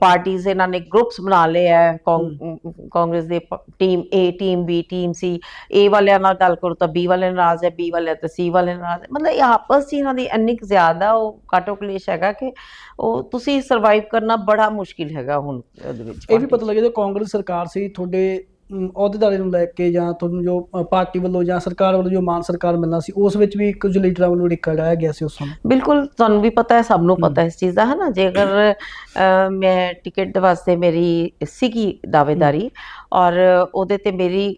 ਪਾਰਟੀਆਂ ਇਹਨਾਂ ਨੇ ਗਰੁੱਪਸ ਬਣਾ ਲਏ ਆ ਕਾਂਗਰਸ ਦੇ team A team B team C A ਵਾਲਿਆਂ ਨਾਲ ਗੱਲ ਕਰੋ ਤਾਂ B ਵਾਲੇ ਨਾਰਾਜ਼ ਹੈ B ਵਾਲੇ ਤੇ C ਵਾਲੇ ਨਾਰਾਜ਼ ਹੈ ਮਤਲਬ ਇਹ ਆਪਸ 'ਚ ਇਹਨਾਂ ਦੀ ਇੰਨੀ ਕੁ ਜ਼ਿਆਦਾ ਉਹ ਕਾਟੋ ਕਲੇਸ਼ ਹੈਗਾ ਕਿ ਉਹ ਤੁਸੀਂ ਸਰਵਾਈਵ ਕਰਨਾ ਬੜਾ ਮੁਸ਼ਕਿਲ ਹੈਗਾ ਹੁਣ ਉਹਦੇ ਵਿੱਚ। ਇਹ ਵੀ। ਪਤਾ ਲੱਗਿਆ ਜਦੋਂ ਕਾਂਗਰਸ ਸਰਕਾਰ ਸੀ ਤੁਹਾਡੇ ਅਹੁਦੇਦਾਰੀ ਨੂੰ ਲੈ ਕੇ ਜਾਂ ਤੁਹਾਨੂੰ ਜੋ ਪਾਰਟੀ ਵੱਲੋਂ ਜਾਂ ਸਰਕਾਰ ਵੱਲੋਂ ਜੋ ਮਾਨ ਸਰਕਾਰ ਮਿਲਣਾ ਸੀ ਉਸ ਵਿੱਚ ਵੀ ਕੁਝ ਲੀਡਰਾਂ ਵੱਲੋਂ ਡਾਇਆ ਗਿਆ ਸੀ ਉਸ ਸਮੇਂ? ਬਿਲਕੁਲ ਤੁਹਾਨੂੰ ਵੀ ਪਤਾ ਹੈ ਸਭ ਨੂੰ ਪਤਾ ਹੈ ਇਸ ਚੀਜ਼ ਦਾ ਹੈ ਨਾ ਜੇ ਅਗਰ ਮੈਂ ਟਿਕਟ ਦੇ ਵਾਸਤੇ ਮੇਰੀ ਸੀਗੀ ਦਾਅਵੇਦਾਰੀ ਔਰ ਉਹਦੇ ਤੇ ਮੇਰੀ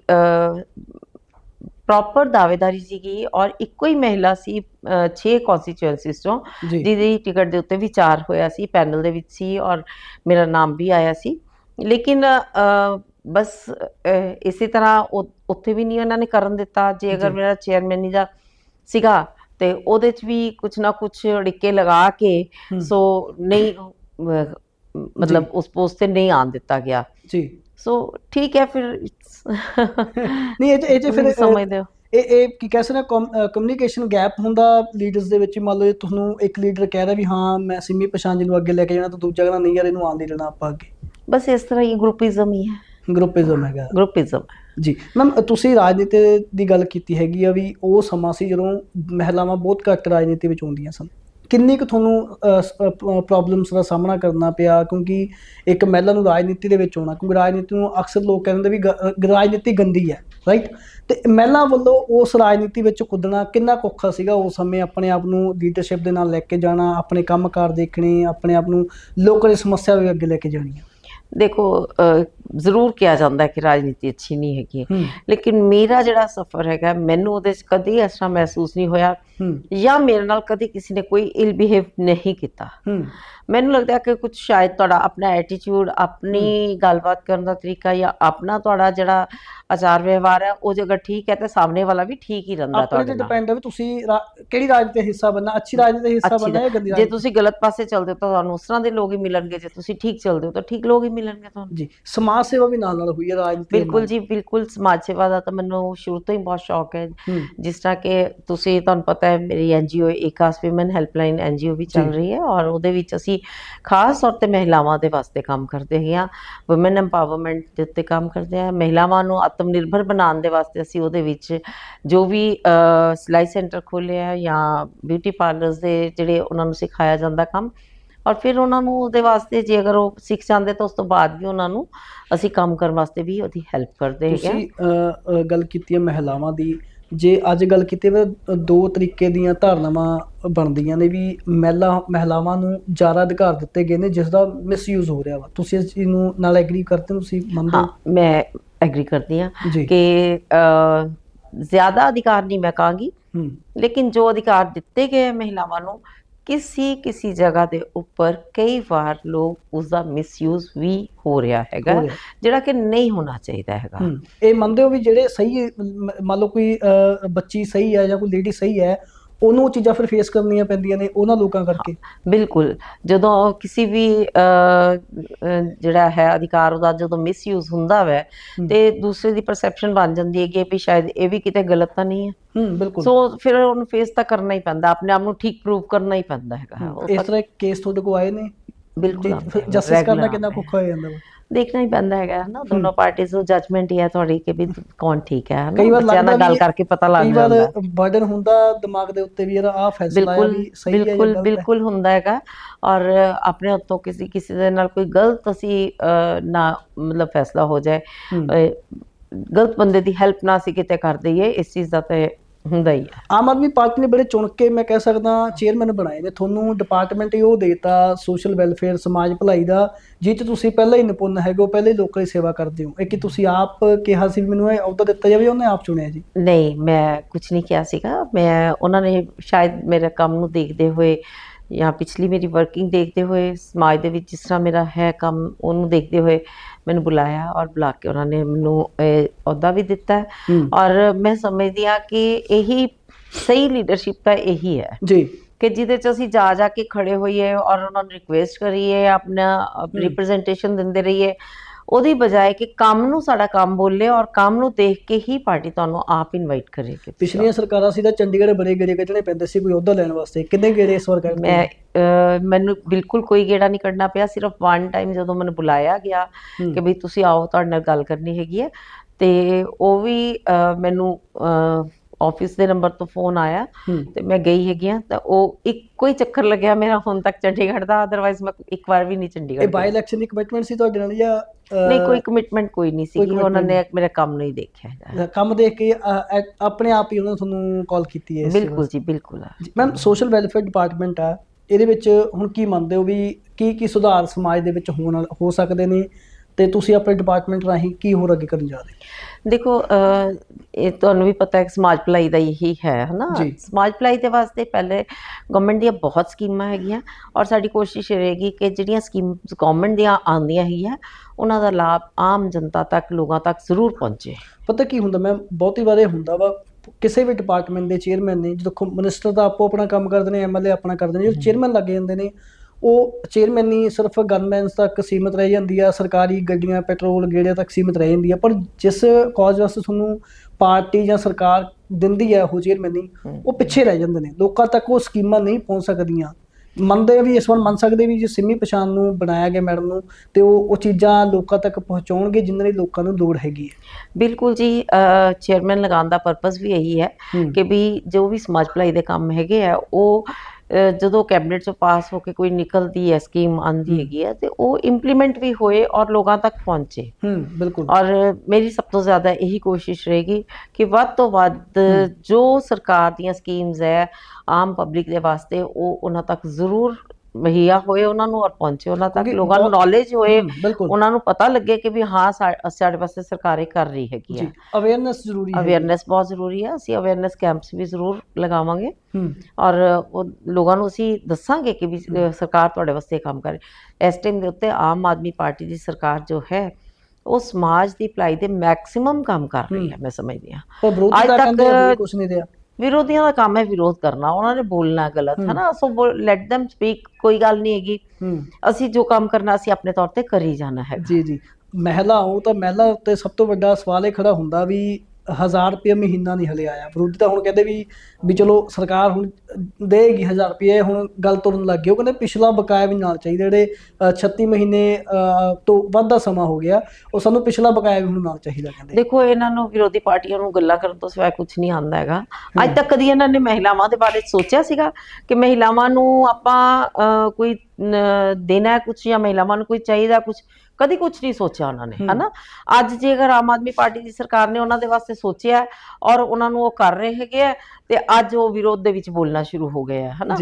ਪ੍ਰੋਪਰ ਦਾਅਵੇਦਾਰੀ ਸੀਗੀ ਔਰ ਇੱਕੋ ਹੀ ਮਹਿਲਾ ਸੀ 6 ਕਨਸਟੀਚੁਐਂਸੀਜ਼ ਤੋਂ ਜਿਹਦੀ ਟਿਕਟ ਦੇ ਉੱਤੇ ਵਿਚਾਰ ਹੋਇਆ ਸੀ ਪੈਨਲ ਦੇ ਵਿੱਚ ਸੀ ਔਰ ਮੇਰਾ ਨਾਮ ਵੀ ਆਇਆ ਸੀ। ਲੇਕਿਨ ਬਸ ਇਸੇ ਤਰ੍ਹਾਂ ਉੱਥੇ ਵੀ ਨਹੀਂ ਉਹਨਾਂ ਨੇ ਕਰਨ ਦਿੱਤਾ। ਜੇ ਅਗਰ। ਮੇਰਾ ਚੇਅਰਮੈਨ ਦਾ ਸੀਗਾ ਤੇ ਉਹਦੇ ਚ ਵੀ ਕੁਝ ਨਾ ਕੁਝ ਅੜਿੱਕੇ ਲਗਾ ਕੇ ਸੋ ਨਹੀਂ ਮਤਲਬ ਉਸ ਪੋਸਟ ਤੇ ਨਹੀਂ ਆਣ ਦਿੱਤਾ ਗਿਆ। ਜੀ। ਸੋ ਠੀਕ ਹੈ ਫਿਰ ਨਹੀਂ ਇਹ ਇਹ ਫਿਰ ਸਮਝਦੇ ਹੋ ਇਹ ਇਹ ਕੀ ਕਹਿ ਸਕਦੇ ਕਮਿਊਨੀਕੇਸ਼ਨ ਗੈਪ ਹੁੰਦਾ ਲੀਡਰਸ ਦੇ ਵਿੱਚ ਮੰਨ ਲਓ ਜੇ ਤੁਹਾਨੂੰ ਇੱਕ ਲੀਡਰ ਕਹਿ ਰਿਹਾ ਵੀ ਹਾਂ ਮੈਂ ਸਿੰਮੀ ਪਛਾਣ ਨੂੰ ਅੱਗੇ ਲੈ ਕੇ ਜਾਣਾ ਤਾਂ ਦੂਜਾ ਕਹਿੰਦਾ ਨਹੀਂ ਯਾਰ ਇਹਨੂੰ ਨਹੀਂ ਦੇਣਾ ਆਪਾਂ ਅੱਗੇ। ਬਸ ਇਸ ਤਰ੍ਹਾਂ ਹੀ ਗਰੁੱਪਿਜ਼ਮ ਹੀ ਹੈ। ਗਰੁੱਪਿਜ਼ਮ ਹੈਗਾ। ਗਰੁੱਪਿਜ਼ਮ ਜੀ। ਮੈਮ ਤੁਸੀਂ ਰਾਜਨੀਤੀ ਦੀ ਗੱਲ ਕੀਤੀ ਹੈਗੀ ਆ ਵੀ ਉਹ ਸਮਾਂ ਸੀ ਜਦੋਂ ਮਹਿਲਾਵਾਂ ਬਹੁਤ ਘੱਟ ਰਾਜਨੀਤੀ ਵਿੱਚ ਆਉਂਦੀਆਂ ਸਨ। ਕਿੰਨੀ ਕੁ ਤੁਹਾਨੂੰ ਪ੍ਰੋਬਲਮਸ ਦਾ ਸਾਹਮਣਾ ਕਰਨਾ ਪਿਆ? ਕਿਉਂਕਿ ਇੱਕ ਮਹਿਲਾ ਨੂੰ ਰਾਜਨੀਤੀ ਦੇ ਵਿੱਚ ਆਉਣਾ, ਕਿਉਂਕਿ ਰਾਜਨੀਤੀ ਨੂੰ ਅਕਸਰ ਲੋਕ ਕਹਿੰਦੇ ਵੀ ਗ- ਰਾਜਨੀਤੀ ਗੰਦੀ ਹੈ ਰਾਈਟ ਤੇ ਮਹਿਲਾ ਵੱਲੋਂ ਉਸ ਰਾਜਨੀਤੀ ਵਿੱਚ ਕੁੱਦਣਾ ਕਿੰਨਾ ਕੁ ਔਖਾ ਸੀਗਾ ਉਸ ਸਮੇਂ? ਆਪਣੇ ਆਪ ਨੂੰ ਲੀਡਰਸ਼ਿਪ ਦੇ ਨਾਲ ਲੈ ਕੇ ਜਾਣਾ, ਆਪਣੇ ਕੰਮਕਾਰ ਦੇਖਣੇ, ਆਪਣੇ ਆਪ ਨੂੰ ਲੋਕਾਂ ਦੀ ਸਮੱਸਿਆ ਵੀ ਅੱਗੇ ਲੈ ਕੇ ਜਾਣੀ ਦੇਖੋ ਜ਼ਰੂਰ ਕਿਹਾ ਜਾਂਦਾ ਹੈ ਕਿ ਰਾਜਨੀਤੀ ਅੱਛੀ ਨਹੀਂ ਹੈਗੀ। ਲੇਕਿਨ ਮੇਰਾ ਜਿਹੜਾ ਸਫ਼ਰ ਹੈਗਾ ਮੈਨੂੰ ਉਹਦੇ 'ਚ ਕਦੀ ਇਸ ਤਰ੍ਹਾਂ ਮਹਿਸੂਸ ਨਹੀਂ ਹੋਇਆ ਜਾਂ ਮੇਰੇ ਨਾਲ ਕਦੀ ਕਿਸੇ ਨੇ ਕੋਈ ਇਲ ਬਿਹੇਵ ਨਹੀਂ ਕੀਤਾ। ਮੈਨੂੰ ਲੱਗਦਾ ਕਿ ਕੁਝ ਸ਼ਾਇਦ ਤੁਹਾਡਾ ਆਪਣਾ ਐਟੀਟਿਊਡ ਆਪਣੀ ਗੱਲਬਾਤ ਕਰਨ ਦਾ ਤਰੀਕਾ ਜਾਂ ਆਪਣਾ ਤੁਹਾਡਾ ਜਿਹੜਾ ਆਚਾਰ ਵਿਵਹਾਰ ਹੈ ਉਹ ਜੇਕਰ ਠੀਕ ਹੈ ਤੇ ਸਾਹਮਣੇ ਵਾਲਾ ਵੀ ਠੀਕ ਹੀ ਰਹਿੰਦਾ ਆਪਣੇ ਤੇ ਤੁਹਾਡੇ ਨਾਲ। ਡਿਪੈਂਡ ਹੈ ਵੀ ਤੁਸੀਂ ਰਾ- ਕਿਹੜੀ ਰਾਜਨੀਤੀ ਦਾ ਹਿੱਸਾ ਬਣਨਾ ਅੱਛੀ ਰਾਜਨੀਤੀ ਦਾ ਹਿੱਸਾ ਅੱਛੀ ਬਣਨਾ ਜਾਂ ਗੰਦੀ ਜੇ ਰਾਜਨੀਤੀ ਤੁਸੀਂ ਗਲਤ ਪਾਸੇ ਚੱਲਦੇ ਹੋ ਤਾਂ ਤੁਹਾਨੂੰ ਉਸ ਤਰ੍ਹਾਂ ਦੇ ਲੋਕ ਹੀ ਮਿਲਣਗੇ ਜੇ ਤੁਸੀਂ ਠੀਕ ਚੱਲਦੇ ਹੋ ਤਾਂ ਠੀਕ ਲੋਕ ਹੀ ਮਿਲਣਗੇ ਤੁਹਾਨੂੰ। ਜੀ ਸਮਾਜ ਸੇਵਾ ਵੀ ਨਾਲ ਨਾਲ ਹੋਈ ਹੈ ਰਾਜਨੀਤੀ ਦੇ ਬਿਲਕੁਲ ਨਾਲ। ਜੀ ਬਿਲਕੁਲ ਸਮਾਜ ਸੇਵਾ ਦਾ ਤਾਂ ਮੈਨੂੰ ਸ਼ੁਰੂ ਤੋਂ ਹੀ ਬਹੁਤ ਸ਼ੌਕ ਹੈ। ਹੂੰ। ਜਿਸ ਤਰ੍ਹਾਂ ਕਿ ਤੁਸੀਂ ਤੁਹਾਨੂੰ ਪਤਾ ਹੈ ਮੇਰੀ NGO Ekas women helpline NGO ਵੀ ਚੱਲ ਜੀ। ਰਹੀ ਹੈ ਔਰ ਉਹਦੇ ਵਿੱਚ ਅਸੀਂ ਖਾਸ ਤੌਰ ਤੇ ਮਹਿਲਾਵਾਂ ਦੇ ਵਾਸਤੇ ਕੰਮ ਕਰਦੇ ਹਾਂ। ਔਮਨ ਐਮਪਾਵਰਮੈਂਟ ਦੇ ਉੱਤੇ ਕੰਮ ਕਰਦੇ ਹਾਂ। ਮਹਿਲਾਵਾਂ ਨੂੰ ਆਤਮ ਨਿਰਭਰ ਬਣਾਉਣ ਦੇ ਵਾਸਤੇ ਅਸੀਂ ਉਹਦੇ ਵਿੱਚ ਜੋ ਵੀ ਸਿਲਾਈ ਸੈਂਟਰ ਖੋਲ੍ਹੇ ਆ ਜਾਂ ਬਿਊਟੀ ਪਾਰਲਰਸ ਦੇ ਜਿਹੜੇ ਉਹਨਾਂ ਨੂੰ ਸਿਖਾਇਆ ਜਾਂਦਾ ਕੰਮ ਔਰ ਫਿਰ ਉਹਨਾਂ ਨੂੰ ਉਹਦੇ ਵਾਸਤੇ ਜੇ ਅਗਰ ਉਹ ਸਿੱਖ ਜਾਂਦੇ ਤਾਂ ਉਸ ਤੋਂ ਬਾਅਦ ਵੀ ਉਹਨਾਂ ਨੂੰ ਅਸੀਂ ਕੰਮ ਕਰਨ ਵਾਸਤੇ ਵੀ ਉਹਦੀ ਹੈਲਪ ਕਰਦੇ ਹਾਂ ਤੁਸੀਂ ਗੱਲ ਕੀਤੀ ਹੈ ਮਹਿਲਾਵਾਂ ਦੀ ਜੇ ਅੱਜ ਗੱਲ ਕੀਤੀ ਤਾਂ ਦੋ ਤਰੀਕੇ ਦੀਆਂ ਧਾਰਨਾਵਾਂ ਬਣਦੀਆਂ ਨੇ ਵੀ ਮਹਿਲਾ ਮਹਿਲਾਵਾਂ ਨੂੰ ਜ਼ਿਆਦਾ ਅਧਿਕਾਰ ਦਿੱਤੇ ਗਏ ਨੇ ਜਿਸ ਦਾ ਮਿਸਯੂਜ਼ ਹੋ ਰਿਹਾ ਵਾ। ਤੁਸੀਂ ਇਸ ਚੀਜ਼ ਨੂੰ ਨਾਲ ਐਗਰੀ ਕਰਦੇ ਹੋ? ਤੁਸੀਂ ਮੰਨਦੇ ਹੋ ਮੈਂ ਐਗਰੀ ਕਰਦੀ ਹਾਂ ਜੀ। ਕਿ ਅ, ਜ਼ਿਆਦਾ ਅਧਿਕਾਰ ਨਹੀਂ ਮੈਂ ਕਹਾਂਗੀ। ਹੂੰ। ਲੇਕਿਨ ਜੋ ਅਧਿਕਾਰ ਦਿੱਤੇ ਗਏ ਹੈ ਮਹਿਲਾਵਾਂ ਨੂੰ ਕਿਸੇ ਕਿਸੇ ਜਗ੍ਹਾ ਦੇ ਉੱਪਰ ਕਈ ਵਾਰ ਲੋਕ ਉਸ ਦਾ ਮਿਸਯੂਜ਼ ਵੀ ਹੋ ਰਿਹਾ ਹੈਗਾ ਹੋ ਰਿਹਾ। ਜਿਹੜਾ ਕਿ ਨਹੀਂ ਹੋਣਾ ਚਾਹੀਦਾ ਹੈਗਾ। ਹੂੰ। ਇਹ ਮੰਨਦੇ ਹੋ ਵੀ ਜਿਹੜੇ ਸਹੀ ਮ- ਮੰਨ ਲਓ ਕੋਈ ਬੱਚੀ ਸਹੀ ਹੈ ਜਾਂ ਕੋਈ ਲੇਡੀ ਸਹੀ ਹੈ ਉਹਨੂੰ ਉਹ ਚੀਜ਼ਾਂ ਫਿਰ ਫੇਸ ਕਰਨੀਆਂ ਪੈਂਦੀਆਂ ਨੇ ਉਹਨਾਂ ਲੋਕਾਂ ਕਰਕੇ। ਬਿਲਕੁਲ। ਜਦੋਂ ਕਿਸੇ ਵੀ ਜਿਹੜਾ ਹੈ ਅਧਿਕਾਰ ਉਹਦਾ ਜਦੋਂ ਮਿਸਯੂਜ਼ ਹੁੰਦਾ ਵੈ। ਤੇ ਦੂਸਰੇ ਦੀ ਪਰਸੈਪਸ਼ਨ ਬਣ ਜਾਂਦੀ ਹੈ ਕਿ ਵੀ ਸ਼ਾਇਦ ਇਹ ਵੀ ਕਿਤੇ ਗਲਤ ਤਾਂ ਨਹੀਂ ਹੈ। ਹੂੰ ਬਿਲਕੁਲ। ਸੋ ਫਿਰ ਉਹਨੂੰ ਫੇਸ ਤਾਂ ਕਰਨਾ ਹੀ ਪੈਂਦਾ ਆਪਣੇ ਆਪ ਨੂੰ ਠੀਕ ਪ੍ਰੂਵ ਕਰਨਾ ਹੀ ਪੈਂਦਾ ਹੈਗਾ। ਇਸ ਤਰ੍ਹਾਂ ਕੇਸ ਤੁਹਾਡੇ ਕੋਲ ਆਏ ਨੇ ਬਿਲਕੁਲ ਜਸਟਿਸ ਕਰਨਾ ਕਿੰਨਾ ਔਖਾ ਹੋ ਜਾਂਦਾ ਵਾ। ਦੇਖਣਾ ਹੀ ਪੈਂਦਾ ਹੈਗਾ ਨਾ ਦੋਨੋਂ ਪਾਰਟੀਆਂ ਨੂੰ ਜਜਮੈਂਟ ਹੀ ਹੈ ਤੁਹਾਡੀ ਕਿ ਵੀ ਕੌਣ ਠੀਕ ਹੈ? ਕਈ ਵਾਰ ਲੱਗਦਾ ਗੱਲ ਵੀ- ਕਰਕੇ ਪਤਾ ਲੱਗ ਕਈ ਵਾਰ ਜਾਂਦਾ। ਬਰਡਨ ਹੁੰਦਾ ਦਿਮਾਗ ਦੇ ਉੱਤੇ ਵੀ ਯਾਰ ਫੈਸਲਾ ਆ ਬਿਲਕੁਲ ਵੀ ਸਹੀ ਹੈ ਜਾਂ ਬਿਲਕੁਲ ਬਿਲਕੁਲ ਹੁੰਦਾ ਹੈਗਾ ਔਰ ਆਪਣੇ ਹੱਥੋਂ ਕਿਸੇ ਕਿਸੇ ਦੇ ਨਾਲ ਕੋਈ ਗਲਤ ਅਸੀਂ ਨਾ ਮਤਲਬ ਫੈਸਲਾ ਹੋ ਜਾਏ ਗਲਤ ਬੰਦੇ ਦੀ ਹੈਲਪ ਨਾ ਅਸੀਂ ਕਿਤੇ ਕਰ ਦਈਏ ਇਸ ਚੀਜ਼ ਦਾ ਤੇ ਹੁੰਦਾ ਹੀ ਹੈ ਆਮ ਆਦਮੀ ਪਾਰਟੀ ਨੇ ਬੜੇ ਚੁਣ ਕੇ ਮੈਂ ਕਹਿ ਸਕਦਾ ਚੇਅਰਮੈਨ ਬਣਾਏ ਨੇ। ਤੁਹਾਨੂੰ ਡਿਪਾਰਟਮੈਂਟ ਹੀ ਉਹ ਦੇਤਾ ਸੋਸ਼ਲ ਵੈਲਫੇਅਰ ਸਮਾਜ ਭਲਾਈ ਦਾ ਜਿਹ 'ਚ ਤੁਸੀਂ ਪਹਿਲਾਂ ਹੀ ਨਿਪੁੰਨ ਹੈਗੇ ਹੋ ਪਹਿਲੇ ਹੀ ਲੋਕਾਂ ਦੀ ਸੇਵਾ ਕਰਦੇ ਹੋ। ਇਹ ਕਿ ਤੁਸੀਂ ਆਪ ਕਿਹਾ ਸੀ ਵੀ ਮੈਨੂੰ ਇਹ ਅਹੁਦਾ ਦਿੱਤਾ ਜਾਵੇ ਉਹਨੇ ਆਪ ਚੁਣਿਆ ਜੀ? ਨਹੀਂ ਮੈਂ ਕੁਝ ਨਹੀਂ ਕਿਹਾ ਸੀਗਾ। ਮੈਂ ਉਹਨਾਂ ਨੇ ਸ਼ਾਇਦ ਮੇਰੇ ਕੰਮ ਨੂੰ ਦੇਖਦੇ ਹੋਏ ਜਾਂ ਪਿਛਲੀ ਮੇਰੀ ਵਰਕਿੰਗ ਦੇਖਦੇ ਹੋਏ ਸਮਾਜ ਦੇ ਵਿੱਚ ਜਿਸ ਤਰ੍ਹਾਂ ਮੇਰਾ ਹੈ ਕੰਮ ਉਹਨੂੰ ਦੇਖਦੇ ਹੋਏ ਮੈਨੂੰ ਬੁਲਾਇਆ ਔਰ ਬੁਲਾ ਕੇ ਉਹਨਾਂ ਨੇ ਮੈਨੂੰ ਇਹ ਅਹੁਦਾ ਵੀ ਦਿੱਤਾ। ਔਰ ਮੈਂ ਸਮਝਦੀ ਹਾਂ ਕਿ ਇਹੀ ਸਹੀ ਲੀਡਰਸ਼ਿਪ ਤਾਂ ਇਹੀ ਹੈ ਜੀ। ਕਿ ਜਿਹਦੇ ਚ ਅਸੀਂ ਜਾ ਜਾ ਕੇ ਖੜੇ ਹੋਈਏ ਔਰ ਉਹਨਾਂ ਨੂੰ ਰਿਕੁਐਸਟ ਕਰੀਏ ਆਪਣਾ ਰਿਪਰੈਜ਼ੈਂਟੇਸ਼ਨ ਦਿੰਦੇ ਰਹੀਏ। ਉਹਦੀ ਬਜਾਏ ਕਿ ਕੰਮ ਨੂੰ ਸਾਡਾ ਕੰਮ ਬੋਲੇ ਔਰ ਕੰਮ ਨੂੰ ਦੇਖ ਕੇ ਹੀ ਪਾਰਟੀ ਤੁਹਾਨੂੰ ਆਪ ਇਨਵਾਈਟ ਕਰੇਗੀ ਪਿਛਲੀਆਂ ਸਰਕਾਰਾਂ ਸੀ ਤਾਂ ਚੰਡੀਗੜ੍ਹ ਬੜੇ ਗੇੜੇ ਕੱਢਣੇ ਪੈਂਦੇ ਸੀ ਕੋਈ ਅਹੁਦਾ ਲੈਣ ਵਾਸਤੇ। ਕਿੰਨੇ ਗੇੜੇ ਇਸ ਵਾਰ ਕੱਢਦੇ ਮੈਂ ਮੈਨੂੰ ਬਿਲਕੁਲ ਕੋਈ ਗੇੜਾ ਨਹੀਂ ਕੱਢਣਾ ਪਿਆ ਸਿਰਫ ਵਨ ਟਾਈਮ ਜਦੋਂ ਮੈਨੂੰ ਬੁਲਾਇਆ ਗਿਆ। ਕਿ ਵੀ ਤੁਸੀਂ ਆਓ ਤੁਹਾਡੇ ਨਾਲ ਗੱਲ ਕਰਨੀ ਹੈਗੀ ਹੈ। ਤੇ ਉਹ ਵੀ ਮੈਨੂੰ ਆਫਿਸ ਦੇ ਨੰਬਰ ਤੋਂ ਫੋਨ ਆਇਆ ਤੇ ਮੈਂ ਗਈ ਹੈਗੀ ਆ ਤਾਂ ਉਹ ਇੱਕੋ ਹੀ ਚੱਕਰ ਲੱਗਿਆ ਮੇਰਾ ਹੁਣ ਤੱਕ ਚੰਡੀਗੜ੍ਹ ਦਾ ਅਦਰਵਾਈਜ਼ ਮੈਂ ਇੱਕ ਵਾਰ ਵੀ ਨਹੀਂ ਚੰਡੀਗੜ੍ਹ ਇਹ। ਬਾਈ ਇਲੈਕਸ਼ਨ ਦੀ ਕਮਿਟਮੈਂਟ ਸੀ ਤੁਹਾਡੇ ਨਾਲ ਜਾਂ ਨਹੀਂ ਕੋਈ ਕਮਿਟਮੈਂਟ ਕੋਈ ਨਹੀਂ ਸੀਗੀ ਉਹਨਾਂ ਨੇ ਮੇਰਾ ਕੰਮ ਨਹੀਂ ਦੇਖਿਆ ਹੈਗਾ। ਕੰਮ ਦੇਖ ਕੇ ਆਪਣੇ ਆਪ ਹੀ ਉਹਨਾਂ ਨੇ ਤੁਹਾਨੂੰ ਕਾਲ ਕੀਤੀ ਹੈ ਬਿਲਕੁਲ ਜੀ ਬਿਲਕੁਲ। ਮੈਮ ਸੋਸ਼ਲ ਵੈਲਫੇਅਰ ਡਿਪਾਰਟਮੈਂਟ ਆ ਇਹਦੇ ਵਿੱਚ ਹੁਣ ਕੀ ਮੰਨਦੇ ਹੋ ਵੀ ਕੀ ਕੀ ਸੁਧਾਰ ਸਮਾਜ ਦੇ ਵਿੱਚ ਹੋਣ ਹੋ ਸਕਦੇ ਨੇ? ਤੇ ਤੁਸੀਂ ਆਪਣੇ ਡਿਪਾਰਟਮੈਂਟ ਰਾਹੀਂ ਕੀ ਹੋਰ ਅੱਗੇ ਕਰਨ ਜਾ ਰਹੇ ਹੋ? ਦੇਖੋ ਅਹ, ਇਹ ਤੁਹਾਨੂੰ ਵੀ ਪਤਾ ਹੈ ਕਿ ਸਮਾਜ ਭਲਾਈ ਦਾ ਇਹੀ ਹੈ ਹਨਾ ਜੀ। ਸਮਾਜ ਭਲਾਈ ਦੇ ਵਾਸਤੇ ਪਹਿਲੇ ਗਵਰਨਮੈਂਟ ਦੀਆਂ ਬਹੁਤ ਸਕੀਮਾਂ ਹੈਗੀਆਂ ਔਰ ਸਾਡੀ ਕੋਸ਼ਿਸ਼ ਇਹ ਰਹੇਗੀ ਕਿ ਜਿਹੜੀਆਂ ਸਕੀਮਸ ਗਵਰਨਮੈਂਟ ਦੀਆਂ ਆਉਂਦੀਆਂ ਹੀ ਹੈ ਉਹਨਾਂ ਦਾ ਲਾਭ ਆਮ ਜਨਤਾ ਤੱਕ ਲੋਕਾਂ ਤੱਕ ਜ਼ਰੂਰ ਪਹੁੰਚੇ ਪਤਾ ਕੀ ਹੁੰਦਾ ਮੈਂ ਬਹੁਤੀ ਵਾਰ ਇਹ ਹੁੰਦਾ ਵਾ ਕਿਸੇ ਵੀ ਡਿਪਾਰਟਮੈਂਟ ਦੇ ਚੇਅਰਮੈਨ ਨੇ ਜਦੋਂ ਮਿਨਿਸਟਰ ਦਾ ਆਪੋ ਆਪਣਾ ਕੰਮ ਕਰਦੇ ਨੇ ਐਮਐਲਏ ਆਪਣਾ ਕਰਦੇ ਨੇ ਜਦੋਂ ਚੇਅਰਮੈਨ ਲੱਗ ਜਾਂਦੇ ਨੇ ਉਹ ਚੇਅਰਮੈਨੀ ਸਿਰਫ ਗਨਮੈਨਸ ਤੱਕ ਸੀਮਿਤ ਰਹਿ ਜਾਂਦੀ ਆ ਸਰਕਾਰੀ ਗੱਡੀਆਂ ਪੈਟਰੋਲ ਗੇੜਿਆਂ ਤੱਕ ਸੀਮਿਤ ਰਹਿ ਜਾਂਦੀ ਆ। ਪਰ ਜਿਸ ਕਾਜ਼ ਵਾਸਤੇ ਤੁਹਾਨੂੰ ਪਾਰਟੀ ਜਾਂ ਸਰਕਾਰ ਦਿੰਦੀ ਹੈ ਉਹ ਚੇਅਰਮੈਨੀ ਉਹ ਪਿੱਛੇ ਰਹਿ ਜਾਂਦੇ ਨੇ। ਲੋਕਾਂ ਤੱਕ ਉਹ ਸਕੀਮਾਂ ਨਹੀਂ ਪਹੁੰਚ ਸਕਦੀਆਂ। ਮੰਨਦੇ ਆ ਵੀ ਇਸ ਵਾਰ ਮੰਨ ਸਕਦੇ ਵੀ ਜੇ ਸਿੰਮੀ ਪਛਾਣ ਨੂੰ ਬਣਾਇਆ ਗਿਆ ਮੈਡਮ ਨੂੰ ਤੇ ਉਹ ਉਹ ਚੀਜ਼ਾਂ ਲੋਕਾਂ ਤੱਕ ਪਹੁੰਚਾਉਣਗੇ ਜਿਨ੍ਹਾਂ ਦੀ ਲੋਕਾਂ ਨੂੰ ਲੋੜ ਹੈਗੀ ਹੈ। ਬਿਲਕੁਲ ਜੀ ਚੇਅਰਮੈਨ ਲਗਾਉਣ ਦਾ ਪਰਪਸ ਵੀ ਇਹੀ ਹੈ। ਕਿ ਵੀ ਜੋ ਵੀ ਸਮਾਜ ਭਲਾਈ ਦੇ ਕੰਮ ਹੈਗੇ ਆ ਉਹ ਜਦੋਂ ਕੈਬਨਿਟ ਚੋਂ ਪਾਸ ਹੋ ਕੇ ਕੋਈ ਨਿਕਲਦੀ ਹੈ ਸਕੀਮ ਆਂਦੀ ਹੈਗੀ ਹੈ ਤੇ ਉਹ ਇੰਪਲੀਮੈਂਟ ਵੀ ਹੋਏ ਔਰ ਲੋਕਾਂ ਤੱਕ ਪਹੁੰਚੇ। ਹੂੰ ਬਿਲਕੁਲ। ਔਰ ਮੇਰੀ ਸਭ ਤੋਂ ਜ਼ਿਆਦਾ ਇਹੀ ਕੋਸ਼ਿਸ਼ ਰਹੇਗੀ ਕਿ ਵੱਧ ਤੋਂ ਵੱਧ ਜੋ ਸਰਕਾਰ ਦੀਆਂ ਸਕੀਮਸ ਹੈ ਆਮ ਪਬਲਿਕ ਦੇ ਵਾਸਤੇ ਉਹ ਉਹਨਾਂ ਤੱਕ ਜ਼ਰੂਰ ਮਹੱਈਆ ਹੋਏ ਉਹਨਾਂ ਨੂੰ ਔਰ ਪਹੁੰਚੇ ਉਹਨਾਂ ਤੱਕ ਕਿਉਂਕਿ ਲੋਕਾਂ ਨੂੰ ਬਹੁਤ- ਨੌਲੇਜ ਹੋਏ ਹੂੰ, ਬਿਲਕੁਲ। ਉਹਨਾਂ ਨੂੰ ਪਤਾ ਲੱਗੇ ਕਿ ਵੀ ਹਾਂ ਸਾ- ਸਾਡੇ ਵਾਸਤੇ ਸਰਕਾਰ ਕਰ ਰਹੀ ਹੈਗੀ ਜੀ ਹੈ ਅਵੇਅਰਨੈਸ ਜ਼ਰੂਰੀ ਹੈ ਅਵੇਅਰਨੈਸ ਬਹੁਤ ਜ਼ਰੂਰੀ ਹੈ ਅਸੀਂ ਅਵੇਅਰਨੈਸ ਕੈਂਪਸ ਵੀ ਜ਼ਰੂਰ ਲਗਾਵਾਂਗੇ। ਹੂੰ ਔਰ ਉਹ ਲੋਕਾਂ ਨੂੰ ਅਸੀਂ ਦੱਸਾਂਗੇ ਕਿ ਵੀ ਅ, ਸਰਕਾਰ ਤੁਹਾਡੇ ਵਾਸਤੇ ਇਹ ਕੰਮ ਕਰ। ਰਹੀ ਹੈ ਇਸ ਟਾਈਮ ਦੇ ਉੱਤੇ ਆਮ ਆਦਮੀ ਪਾਰਟੀ ਦੀ ਸਰਕਾਰ ਜੋ ਹੈ ਉਹ ਸਮਾਜ ਦੀ ਭਲਾਈ ਦੇ ਮੈਕਸਿਮਮ ਕੰਮ ਕਰ ਰਹੀ ਹੈ ਮੈਂ ਸਮਝਦੀ ਹਾਂ। ਪਰ ਵਿਰੋਧੀ ਅੱਜ ਤਾਂ ਤੱਕ- ਕਹਿੰਦੇ ਕੁਝ ਨਹੀਂ ਰਿਹਾ। ਵਿਰੋਧੀਆਂ ਦਾ ਕੰਮ ਹੈ ਵਿਰੋਧ ਕਰਨਾ ਉਹਨਾਂ ਨੇ ਬੋਲਣਾ ਗਲਤ ਹੈ। ਨਾ ਸੋ ਲੈਟ them ਸਪੀਕ ਕੋਈ ਗੱਲ ਨਹੀਂ ਹੈਗੀ। ਅਸੀਂ ਜੋ ਕੰਮ ਕਰਨਾ ਅਸੀਂ ਆਪਣੇ ਤੌਰ ਤੇ ਕਰੀ ਜਾਣਾ ਹੈ। ਜੀ ਜੀ। ਮਹਿਲਾ ਹੋ ਤਾਂ ਮਹਿਲਾ ਉੱਤੇ ਸਭ ਤੋਂ ਵੱਡਾ ਸਵਾਲ ਇਹ ਖੜਾ ਹੁੰਦਾ ਵੀ 1000 ਰੁਪਏ ਮਹੀਨਾ ਨਹੀਂ ਹਲੇ ਆਇਆ। ਵਿਰੋਧੀ ਤਾਂ ਹੁਣ ਕਹਿੰਦੇ ਵੀ ਵੀ ਚਲੋ ਸਰਕਾਰ ਹੁਣ ਦੇਗੀ 1000 ਰੁਪਏ ਹੁਣ ਗੱਲ ਤੁਰਨ ਲੱਗ ਗਈ। ਉਹ ਕਹਿੰਦੇ ਪਿਛਲਾ ਬਕਾਇਆ ਵੀ ਨਾਲ ਚਾਹੀਦਾ ਜਿਹੜੇ ਅ, 36 ਮਹੀਨੇ ਤੋਂ ਵੱਧ ਦਾ ਸਮਾਂ ਹੋ ਗਿਆ ਉਹ ਸਾਨੂੰ ਪਿਛਲਾ ਬਕਾਇਆ ਵੀ ਹੁਣ ਨਾਲ ਚਾਹੀਦਾ ਕਹਿੰਦੇ। ਦੇਖੋ ਇਹਨਾਂ ਨੂੰ ਵਿਰੋਧੀ ਪਾਰਟੀਆਂ ਨੂੰ ਗੱਲਾਂ ਕਰਨ ਤੋਂ ਸਿਵਾਏ ਕੁਝ ਨਹੀਂ ਆਉਂਦਾ ਹੈਗਾ। ਅੱਜ ਤੱਕ ਕਦੀ ਇਹਨਾਂ ਨੇ ਮਹਿਲਾਵਾਂ ਦੇ ਬਾਰੇ ਸੋਚਿਆ ਸੀਗਾ ਕਿ ਮਹਿਲਾਵਾਂ ਨੂੰ ਆਪਾਂ ਕੋਈ ਦੇਣਾ ਕੁਝ ਜਾਂ ਮਹਿਲਾਵਾਂ ਨੂੰ ਕੋਈ ਚਾਹੀਦਾ ਕੁਝ ਕਦੀ ਕੁਝ ਨਹੀਂ ਸੋਚਿਆ ਉਹਨਾਂ ਨੇ ਹਨਾ? ਅੱਜ ਜੇਕਰ ਆਮ ਆਦਮੀ ਪਾਰਟੀ ਦੀ ਸਰਕਾਰ ਨੇ ਉਹਨਾਂ ਦੇ ਵਾਸਤੇ ਸੋਚਿਆ ਔਰ ਉਹਨਾਂ ਨੂੰ ਉਹ ਕਰ ਰਹੇ ਹੈਗੇ ਆ ਤੇ ਅੱਜ ਉਹ ਵਿਰੋਧ ਦੇ ਵਿੱਚ ਬੋਲਣਾ ਸ਼ੁਰੂ ਹੋ ਗਏ ਆ ਹਨਾ?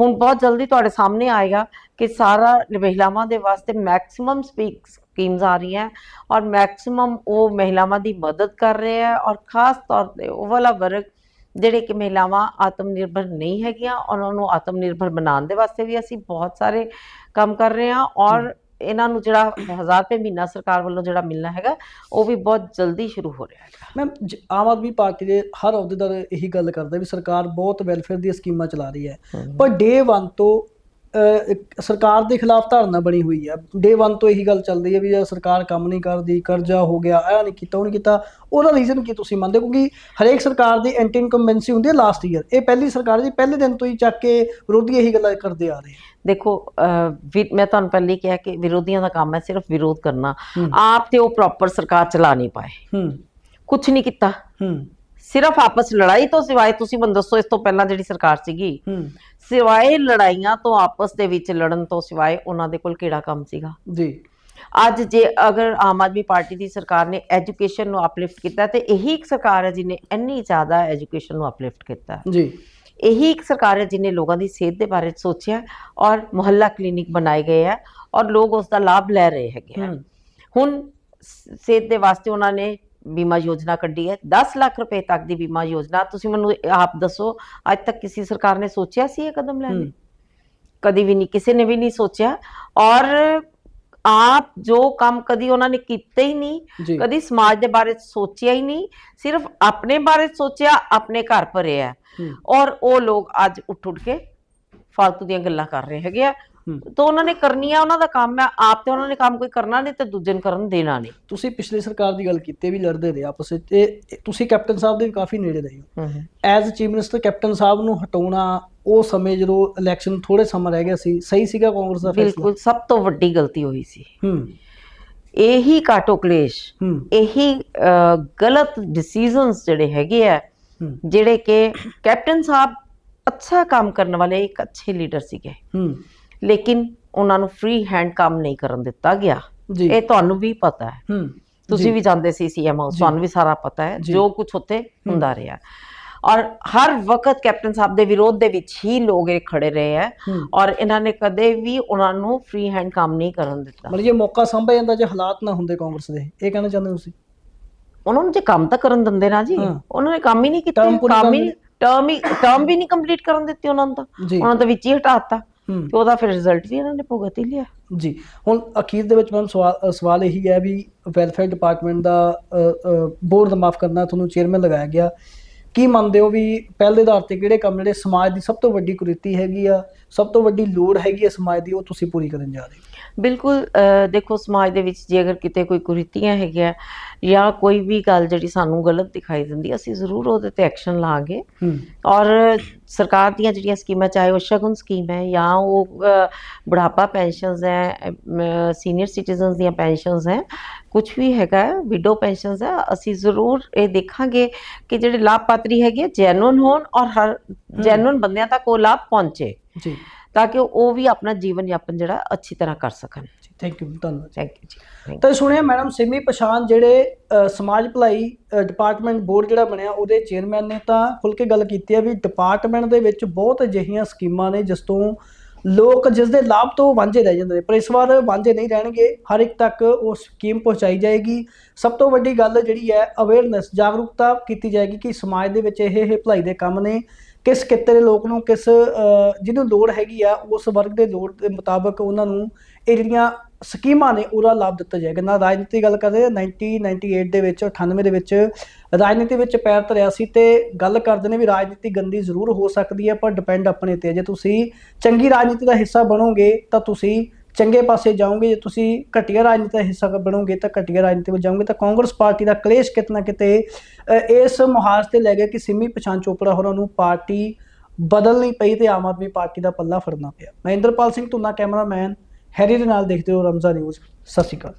ਹੁਣ ਬਹੁਤ ਜਲਦੀ ਤੁਹਾਡੇ ਸਾਹਮਣੇ ਆਏਗਾ ਕਿ ਸਾਰਾ ਮਹਿਲਾਵਾਂ ਦੇ ਵਾਸਤੇ ਮੈਕਸਿਮਮ ਸਪੀਕ ਸਕੀਮਸ ਆ ਰਹੀਆਂ ਔਰ ਮੈਕਸਿਮਮ ਉਹ ਮਹਿਲਾਵਾਂ ਦੀ ਮਦਦ ਕਰ ਰਹੇ ਆ ਔਰ ਖਾਸ ਤੌਰ ਤੇ ਉਹ ਵਾਲਾ ਵਰਗ ਜਿਹੜੇ ਕਿ ਮਹਿਲਾਵਾਂ ਆਤਮ ਨਿਰਭਰ ਨਹੀਂ ਹੈਗੀਆਂ ਉਹਨਾਂ ਨੂੰ ਆਤਮ ਨਿਰਭਰ ਬਣਾਉਣ ਦੇ ਵਾਸਤੇ ਵੀ ਅਸੀਂ ਬਹੁਤ ਸਾਰੇ ਕੰਮ ਕਰ ਰਹੇ ਹਾਂ ਔਰ ਇਹਨਾਂ ਨੂੰ ਜਿਹੜਾ 1000 ਰੁਪਏ ਮਹੀਨਾ ਸਰਕਾਰ ਵੱਲੋਂ ਜਿਹੜਾ ਮਿਲਣਾ ਹੈਗਾ ਉਹ ਵੀ ਬਹੁਤ ਜਲਦੀ ਸ਼ੁਰੂ ਹੋ ਰਿਹਾ ਹੈਗਾ। ਮੈਮ ਆਮ ਆਦਮੀ ਪਾਰਟੀ ਦੇ ਹਰ ਅਹੁਦੇਦਾਰ ਇਹੀ ਗੱਲ ਕਰਦਾ ਵੀ ਸਰਕਾਰ ਬਹੁਤ ਵੈਲਫੇਅਰ ਦੀਆਂ ਸਕੀਮਾਂ ਚਲਾ ਰਹੀ ਹੈ। ਪਰ ਡੇ 1 ਤੋਂ ਸਰਕਾਰ ਦੇ ਖਿਲਾਫ ਧਾਰਨਾ ਬਣੀ ਹੋਈ ਹੈ ਡੇ 1 ਤੋਂ ਇਹੀ ਗੱਲ ਚੱਲਦੀ ਹੈ ਵੀ ਜੇ ਸਰਕਾਰ ਕੰਮ ਨਹੀਂ ਕਰਦੀ ਕਰਜ਼ਾ ਹੋ ਗਿਆ ਇਹ ਨਹੀਂ ਕੀਤਾ ਉਹ ਨਹੀਂ ਕੀਤਾ ਉਹਦਾ ਰੀਜ਼ਨ ਕੀ ਤੁਸੀਂ ਮੰਨਦੇ? ਕਿਉਂਕਿ ਹਰੇਕ ਸਰਕਾਰ ਦੀ ਐਂਟੀ ਇਨਕੰਬੈਂਸੀ ਹੁੰਦੀ ਹੈ ਲਾਸਟ ਈਅਰ ਇਹ ਪਹਿਲੀ ਸਰਕਾਰ ਦੀ ਪਹਿਲੇ ਦਿਨ ਤੋਂ ਹੀ ਚੱਕ ਕੇ ਵਿਰੋਧੀ ਇਹੀ ਗੱਲਾਂ ਕਰਦੇ ਆ ਰਹੇ ਦੇਖੋ ਮੈਂ ਤੁਹਾਨੂੰ ਪਹਿਲੇ ਕਿਹਾ ਕਿ ਵਿਰੋਧੀਆਂ ਦਾ ਕੰਮ ਹੈ ਸਿਰਫ ਵਿਰੋਧ ਕਰਨਾ। ਆਪ ਤੇ ਉਹ ਪ੍ਰੋਪਰ ਸਰਕਾਰ ਚਲਾ ਨਹੀਂ ਪਾਏ। ਹੂੰ। ਕੁਝ ਨਹੀਂ ਕੀਤਾ। ਹੂੰ। ਸਿਰਫ ਆਪਸ ਲੜਾਈ ਤੋਂ ਸਿਵਾਏ ਤੁਸੀਂ ਮੈਨੂੰ ਦੱਸੋ ਇਸ ਤੋਂ ਪਹਿਲਾਂ ਜਿਹੜੀ ਸਰਕਾਰ ਸੀਗੀ ਹੂੰ। ਸਿਵਾਏ ਲੜਾਈਆਂ ਤੋਂ ਆਪਸ ਦੇ ਵਿੱਚ ਲੜਨ ਤੋਂ ਸਿਵਾਏ ਉਹਨਾਂ ਦੇ ਕੋਲ ਕਿਹੜਾ ਕੰਮ ਸੀਗਾ? ਜੀ। ਅੱਜ ਜੇ ਅਗਰ ਆਮ ਆਦਮੀ ਪਾਰਟੀ ਦੀ ਸਰਕਾਰ ਨੇ ਐਜੂਕੇਸ਼ਨ ਨੂੰ ਅਪਲਿਫਟ ਕੀਤਾ ਤੇ ਇਹੀ ਇੱਕ ਸਰਕਾਰ ਹੈ ਜਿਹਨੇ ਇੰਨੀ ਜ਼ਿਆਦਾ ਐਜੂਕੇਸ਼ਨ ਨੂੰ ਅਪਲਿਫਟ ਕੀਤਾ। ਜੀ। ਇਹੀ ਇੱਕ ਸਰਕਾਰ ਹੈ ਜਿਹਨੇ ਲੋਕਾਂ ਦੀ ਸਿਹਤ ਦੇ ਬਾਰੇ ਸੋਚਿਆ ਔਰ ਮੁਹੱਲਾ ਕਲੀਨਿਕ ਬਣਾਏ ਗਏ ਹੈ ਔਰ ਲੋਕ ਉਸ ਦਾ ਲਾਭ ਲੈ ਰਹੇ ਹੈਗੇ ਆ। ਹੁਣ ਸਿਹਤ ਦੇ ਵਾਸਤੇ ਉਹਨਾਂ ਨੇ ਬੀਮਾ ਯੋਜਨਾ ਕੱਢੀ ਹੈ। 10 ਲੱਖ ਰੁਪਏ ਤੱਕ ਦੀ ਬੀਮਾ ਯੋਜਨਾ। ਤੁਸੀਂ ਮੈਨੂੰ ਆਪ ਦੱਸੋ ਅੱਜ ਤੱਕ ਕਿਸੇ ਸਰਕਾਰ ਨੇ ਸੋਚਿਆ ਸੀ ਇਹ ਕਦਮ ਲੈਣੇ। ਕਦੀ ਵੀ ਨਹੀਂ ਕਿਸੇ ਨੇ ਵੀ ਨਹੀਂ ਸੋਚਿਆ। ਔਰ ਆਪ ਜੋ ਕੰਮ ਕਦੀ ਉਹਨਾਂ ਨੇ ਕੀਤੇ ਹੀ ਨਹੀਂ ਕਦੀ ਸਮਾਜ ਦੇ ਬਾਰੇ ਸੋਚਿਆ ਹੀ ਨਹੀਂ ਸਿਰਫ ਆਪਣੇ ਬਾਰੇ ਸੋਚਿਆ ਆਪਣੇ ਘਰ ਭਰਿਆ। ਔਰ ਉਹ ਲੋਕ ਅੱਜ ਉੱਠ ਉੱਠ ਕੇ ਫालतू ਦੀਆਂ ਗੱਲਾਂ ਕਰ ਰਹੇ ਹੈਗੇ ਆ। ਤਾਂ ਉਹਨਾਂ ਨੇ ਕਰਨੀ ਆ ਉਹਨਾਂ ਦਾ ਕੰਮ ਆ ਆਪ ਤੇ ਉਹਨਾਂ ਨੇ ਕੰਮ ਕੋਈ ਕਰਨਾ ਨਹੀਂ ਤੇ ਦੂਜੇ ਨੂੰ ਕਰਨ ਦੇਣਾ ਨਹੀਂ। ਤੁਸੀਂ ਪਿਛਲੀ ਸਰਕਾਰ ਦੀ ਗੱਲ ਕੀਤੀ ਹੈ ਵੀ ਲੜਦੇ ਰਹੇ ਆਪਸ ਵਿੱਚ ਤੇ ਤੁਸੀਂ ਕੈਪਟਨ ਸਾਹਿਬ ਦੇ ਵੀ ਕਾਫੀ ਨੇੜੇ ਰਹੇ ਹੋ। ਐਜ਼ ਚੀਫ ਮਿਨਿਸਟਰ ਕੈਪਟਨ ਸਾਹਿਬ ਨੂੰ ਹਟਾਉਣਾ ਉਹ ਸਮੇਂ ਜਦੋਂ ਇਲੈਕਸ਼ਨ ਥੋੜੇ ਸਮਾਂ ਰਹਿ ਗਿਆ ਸੀ ਸਹੀ ਸੀਗਾ ਕਾਂਗਰਸ ਦਾ ਫੈਸਲਾ? ਬਿਲਕੁਲ ਸਭ ਤੋਂ ਵੱਡੀ ਗਲਤੀ ਹੋਈ ਸੀ। ਹੂੰ। ਇਹੀ ਕਾਟੋ ਕਲੇਸ਼ ਹੂੰ। ਇਹੀ ਗਲਤ ਡਿਸੀਜਨਸ ਜਿਹੜੇ ਹੈਗੇ ਆ ਹੂੰ। ਜਿਹੜੇ ਕਿ ਕੈਪਟਨ ਸਾਹਿਬ ਅੱਛਾ ਕੰਮ ਕਰਨ ਵਾਲੇ ਇੱਕ ਅੱਛੇ ਲੀਡਰ ਸੀਗੇ। ਹੂੰ। ਲੇਕਿਨ ਉਹਨਾਂ ਨੂੰ ਫ੍ਰੀ ਹੈਂਡ ਕੰਮ ਨਹੀਂ ਕਰਨ ਦਿੱਤਾ ਗਿਆ। ਜੀ। ਇਹ ਤੁਹਾਨੂੰ ਵੀ ਪਤਾ ਹੈ। ਹੂੰ ਤੁਸੀਂ ਵੀ ਜਾਂਦੇ ਸੀ ਸੀਐਮ ਹਾਊਸ। ਤੁਹਾਨੂੰ ਵੀ ਸਾਰਾ ਪਤਾ ਹੈ। ਜੀ। ਕੁਝ ਉੱਥੇ ਹੁੰਦਾ ਰਿਹਾ। ਔਰ ਹਰ ਵਕਤ ਕੈਪਟਨ ਸਾਹਿਬ ਦੇ ਵਿਰੋਧ ਦੇ ਵਿੱਚ ਹੀ ਲੋਕ ਇਹ ਖੜੇ ਰਹੇ ਹੂੰ। ਔਰ ਇਹਨਾਂ ਨੇ ਕਦੇ ਵੀ ਉਹਨਾਂ ਨੂੰ ਫ੍ਰੀ ਹੈਂਡ ਕੰਮ ਨਹੀਂ ਕਰਨ ਦਿੱਤਾ। ਮਤਲਬ ਜੇ ਮੌਕਾ ਸੰਭਿਆ ਜਾਂਦਾ ਜੇ ਹਾਲਾਤ ਨਾ ਹੁੰਦੇ ਕਾਂਗਰਸ ਦੇ। ਇਹ ਕਹਿਣਾ ਚਾਹੁੰਦੇ ਤੁਸੀਂ? ਉਹਨਾਂ ਨੂੰ ਜੇ ਕੰਮ ਤਾਂ ਕਰਨ ਦਿੰਦੇ ਨਾ ਜੀ। ਉਹਨਾਂ ਨੇ ਕੰਮ ਹੀ ਨਹੀਂ ਕੀਤਾ। ਕੰਮ ਹੀ ਟਰਮ ਹੀ ਟਰਮ ਵੀ ਨਹੀਂ ਕੰਪਲੀਟ ਕਰਨ ਦਿੱਤੀ ਉਹਨਾਂ ਨੂੰ ਤਾਂ। ਉਹਨਾਂ ਤਾਂ ਵਿੱਚ ਹੀ ਹਟਾਤਾ ਹੂੰ ਤੇ ਉਹਦਾ ਫਿਰ ਰਿਜ਼ਲਟ ਵੀ ਇਹਨਾਂ ਨੇ ਭੁਗਤ ਹੀ ਲਿਆ। ਜੀ, ਹੁਣ ਅਖੀਰ ਦੇ ਵਿੱਚ ਮੈਮ ਸਵਾਲ ਸਵਾਲ ਇਹੀ ਹੈ ਵੀ ਵੈਲਫੇਅਰ ਡਿਪਾਰਟਮੈਂਟ ਦਾ ਬੋਰਡ ਦਾ ਮਾਫ ਕਰਨਾ ਤੁਹਾਨੂੰ ਚੇਅਰਮੈਨ ਲਗਾਇਆ ਗਿਆ। ਕੀ ਮੰਨਦੇ ਹੋ ਵੀ ਪਹਿਲੇ ਆਧਾਰ ਤੇ ਕਿਹੜੇ ਕੰਮ ਜਿਹੜੇ ਸਮਾਜ ਦੀ ਸਭ ਤੋਂ ਵੱਡੀ ਕੁਰੀਤੀ ਹੈਗੀ ਆ, ਸਭ ਤੋਂ ਵੱਡੀ ਲੋੜ ਹੈਗੀ ਆ ਸਮਾਜ ਦੀ, ਉਹ ਤੁਸੀਂ ਪੂਰੀ ਕਰਨ ਜਾ ਰਹੇ ਹੋ? ਬਿਲਕੁਲ ਦੇਖੋ ਸਮਾਜ ਦੇ ਵਿੱਚ ਜੇ ਅਗਰ ਕਿਤੇ ਕੋਈ ਕੁਰੀਤੀਆਂ ਹੈਗੀਆਂ ਜਾਂ ਕੋਈ ਵੀ ਗੱਲ ਜਿਹੜੀ ਸਾਨੂੰ ਗਲਤ ਦਿਖਾਈ ਦਿੰਦੀ ਅਸੀਂ ਜ਼ਰੂਰ ਉਹਦੇ ਤੇ ਐਕਸ਼ਨ ਲਾਂਗੇ। ਔਰ ਸਰਕਾਰ ਦੀਆਂ ਜਿਹੜੀਆਂ ਸਕੀਮਾਂ ਚਾਹੇ ਉਹ ਸ਼ਗੁਨ ਸਕੀਮ ਹੈ ਜਾਂ ਉਹ ਬੁਢਾਪਾ ਪੈਨਸ਼ਨਸ ਹੈ ਸੀਨੀਅਰ ਸਿਟੀਜ਼ਨਸ ਦੀਆਂ ਪੈਨਸ਼ਨਸ ਹੈ ਕੁਝ ਵੀ ਹੈਗਾ ਵਿਡੋ ਪੈਨਸ਼ਨਸ ਹੈ ਅਸੀਂ ਜ਼ਰੂਰ ਇਹ ਦੇਖਾਂਗੇ ਕਿ ਜਿਹੜੇ ਲਾਭਪਾਤਰੀ ਹੈਗੇ ਜੈਨੂਨ ਹੋਣ ਔਰ ਹਰ ਜੈਨੂਨ ਬੰਦਿਆਂ ਤੱਕ ਉਹ ਲਾਭ ਪਹੁੰਚੇ। ਜੀ। ਤਾਂ ਕਿ ਉਹ ਵੀ ਆਪਣਾ ਜੀਵਨ ਯਾਪਨ ਜਿਹੜਾ ਅੱਛੀ ਤਰ੍ਹਾਂ ਕਰ ਸਕਣ। ਥੈਂਕ ਯੂ ਧੰਨਵਾਦ। ਥੈਂਕ ਯੂ ਜੀ। ਤਾਂ ਸੁਣਿਆ ਮੈਡਮ ਸਿਮੀ ਪਛਾਨ ਜਿਹੜੇ ਸਮਾਜ ਭਲਾਈ ਡਿਪਾਰਟਮੈਂਟ ਬੋਰਡ ਜਿਹੜਾ ਬਣਿਆ ਉਹਦੇ ਚੇਅਰਮੈਨ ਨੇ ਤਾਂ ਖੁੱਲ ਕੇ ਗੱਲ ਕੀਤੀ ਹੈ ਵੀ ਡਿਪਾਰਟਮੈਂਟ ਦੇ ਵਿੱਚ ਬਹੁਤ ਅਜਿਹੀਆਂ ਸਕੀਮਾਂ ਨੇ ਜਿਸ ਤੋਂ ਲੋਕ ਜਿਸ ਦੇ ਲਾਭ ਤੋਂ ਵਾਂਝੇ ਰਹਿ ਜਾਂਦੇ ਨੇ। ਪਰ ਇਸ ਵਾਰ ਵਾਂਝੇ ਨਹੀਂ ਰਹਿਣਗੇ। ਹਰ ਇੱਕ ਤੱਕ ਉਹ ਸਕੀਮ ਪਹੁੰਚਾਈ ਜਾਏਗੀ। ਸਭ ਤੋਂ ਵੱਡੀ ਗੱਲ ਜਿਹੜੀ ਹੈ ਅਵੇਅਰਨੈਸ ਜਾਗਰੂਕਤਾ ਕੀਤੀ ਜਾਏਗੀ ਕਿ ਸਮਾਜ ਦੇ ਵਿੱਚ ਇਹ ਇਹ ਭਲਾਈ ਦੇ ਕੰਮ ਨੇ। ਕਿਸ ਕਿੱਤੇ ਦੇ ਲੋਕ ਨੂੰ ਕਿਸ ਜਿਹਨੂੰ ਲੋੜ ਹੈਗੀ ਆ ਉਸ ਵਰਗ ਦੇ ਲੋੜ ਦੇ ਮੁਤਾਬਕ ਉਹਨਾਂ ਨੂੰ ਇਹ ਜਿਹੜੀਆਂ ਸਕੀਮਾਂ ਨੇ ਉਹਦਾ ਲਾਭ ਦਿੱਤਾ ਜਾਏਗਾ। ਨਾ ਰਾਜਨੀਤੀ ਗੱਲ ਕਰਦੇ ਹਾਂ, 1998 ਦੇ ਵਿੱਚ 98 ਦੇ ਵਿੱਚ ਰਾਜਨੀਤੀ ਵਿੱਚ ਪੈਰ ਧਰਿਆ ਸੀ ਤੇ ਗੱਲ ਕਰਦੇ ਨੇ ਵੀ ਰਾਜਨੀਤੀ ਗੰਦੀ ਜ਼ਰੂਰ ਹੋ ਸਕਦੀ ਹੈ ਪਰ ਡਿਪੈਂਡ ਆਪਣੇ ਤੇ ਜੇ ਤੁਸੀਂ ਚੰਗੀ ਰਾਜਨੀਤੀ ਦਾ ਹਿੱਸਾ ਬਣੋਗੇ ਤਾਂ ਤੁਸੀਂ ਚੰਗੇ ਪਾਸੇ ਜਾਓਗੇ, ਜੇ ਤੁਸੀਂ ਘਟੀਆ ਰਾਜਨੀਤੀ ਦਾ ਹਿੱਸਾ ਬਣੋਗੇ ਤਾਂ ਘਟੀਆ ਰਾਜਨੀਤੀ ਵਿੱਚ ਜਾਓਗੇ, ਤਾਂ ਕਾਂਗਰਸ ਪਾਰਟੀ ਦਾ ਕਲੇਸ਼ ਕਿਤਨਾ ਕਿਤੇ ਇਸ ਮੁਹਾਜ਼ ਤੇ ਲੈ ਗਿਆ ਕਿ ਸਿੰਮੀ ਪਛਾਣ ਚੋਪੜਾ ਹੋਰਾਂ ਨੂੰ ਪਾਰਟੀ ਬਦਲਣੀ ਪਈ ਤੇ ਆਮ ਆਦਮੀ ਪਾਰਟੀ ਦਾ ਪੱਲਾ ਫੜਨਾ ਪਿਆ। ਮਹਿੰਦਰਪਾਲ ਸਿੰਘ ਤੁਨਾ ਕੈਮਰਾਮੈਨ, ਹੈਰੀ ਦੇ ਨਾਲ ਦੇਖਦੇ ਹੋ ਰਮਜ਼ਾ ਨਿਊਜ਼। ਸਤਿ ਸ਼੍ਰੀ ਅਕਾਲ।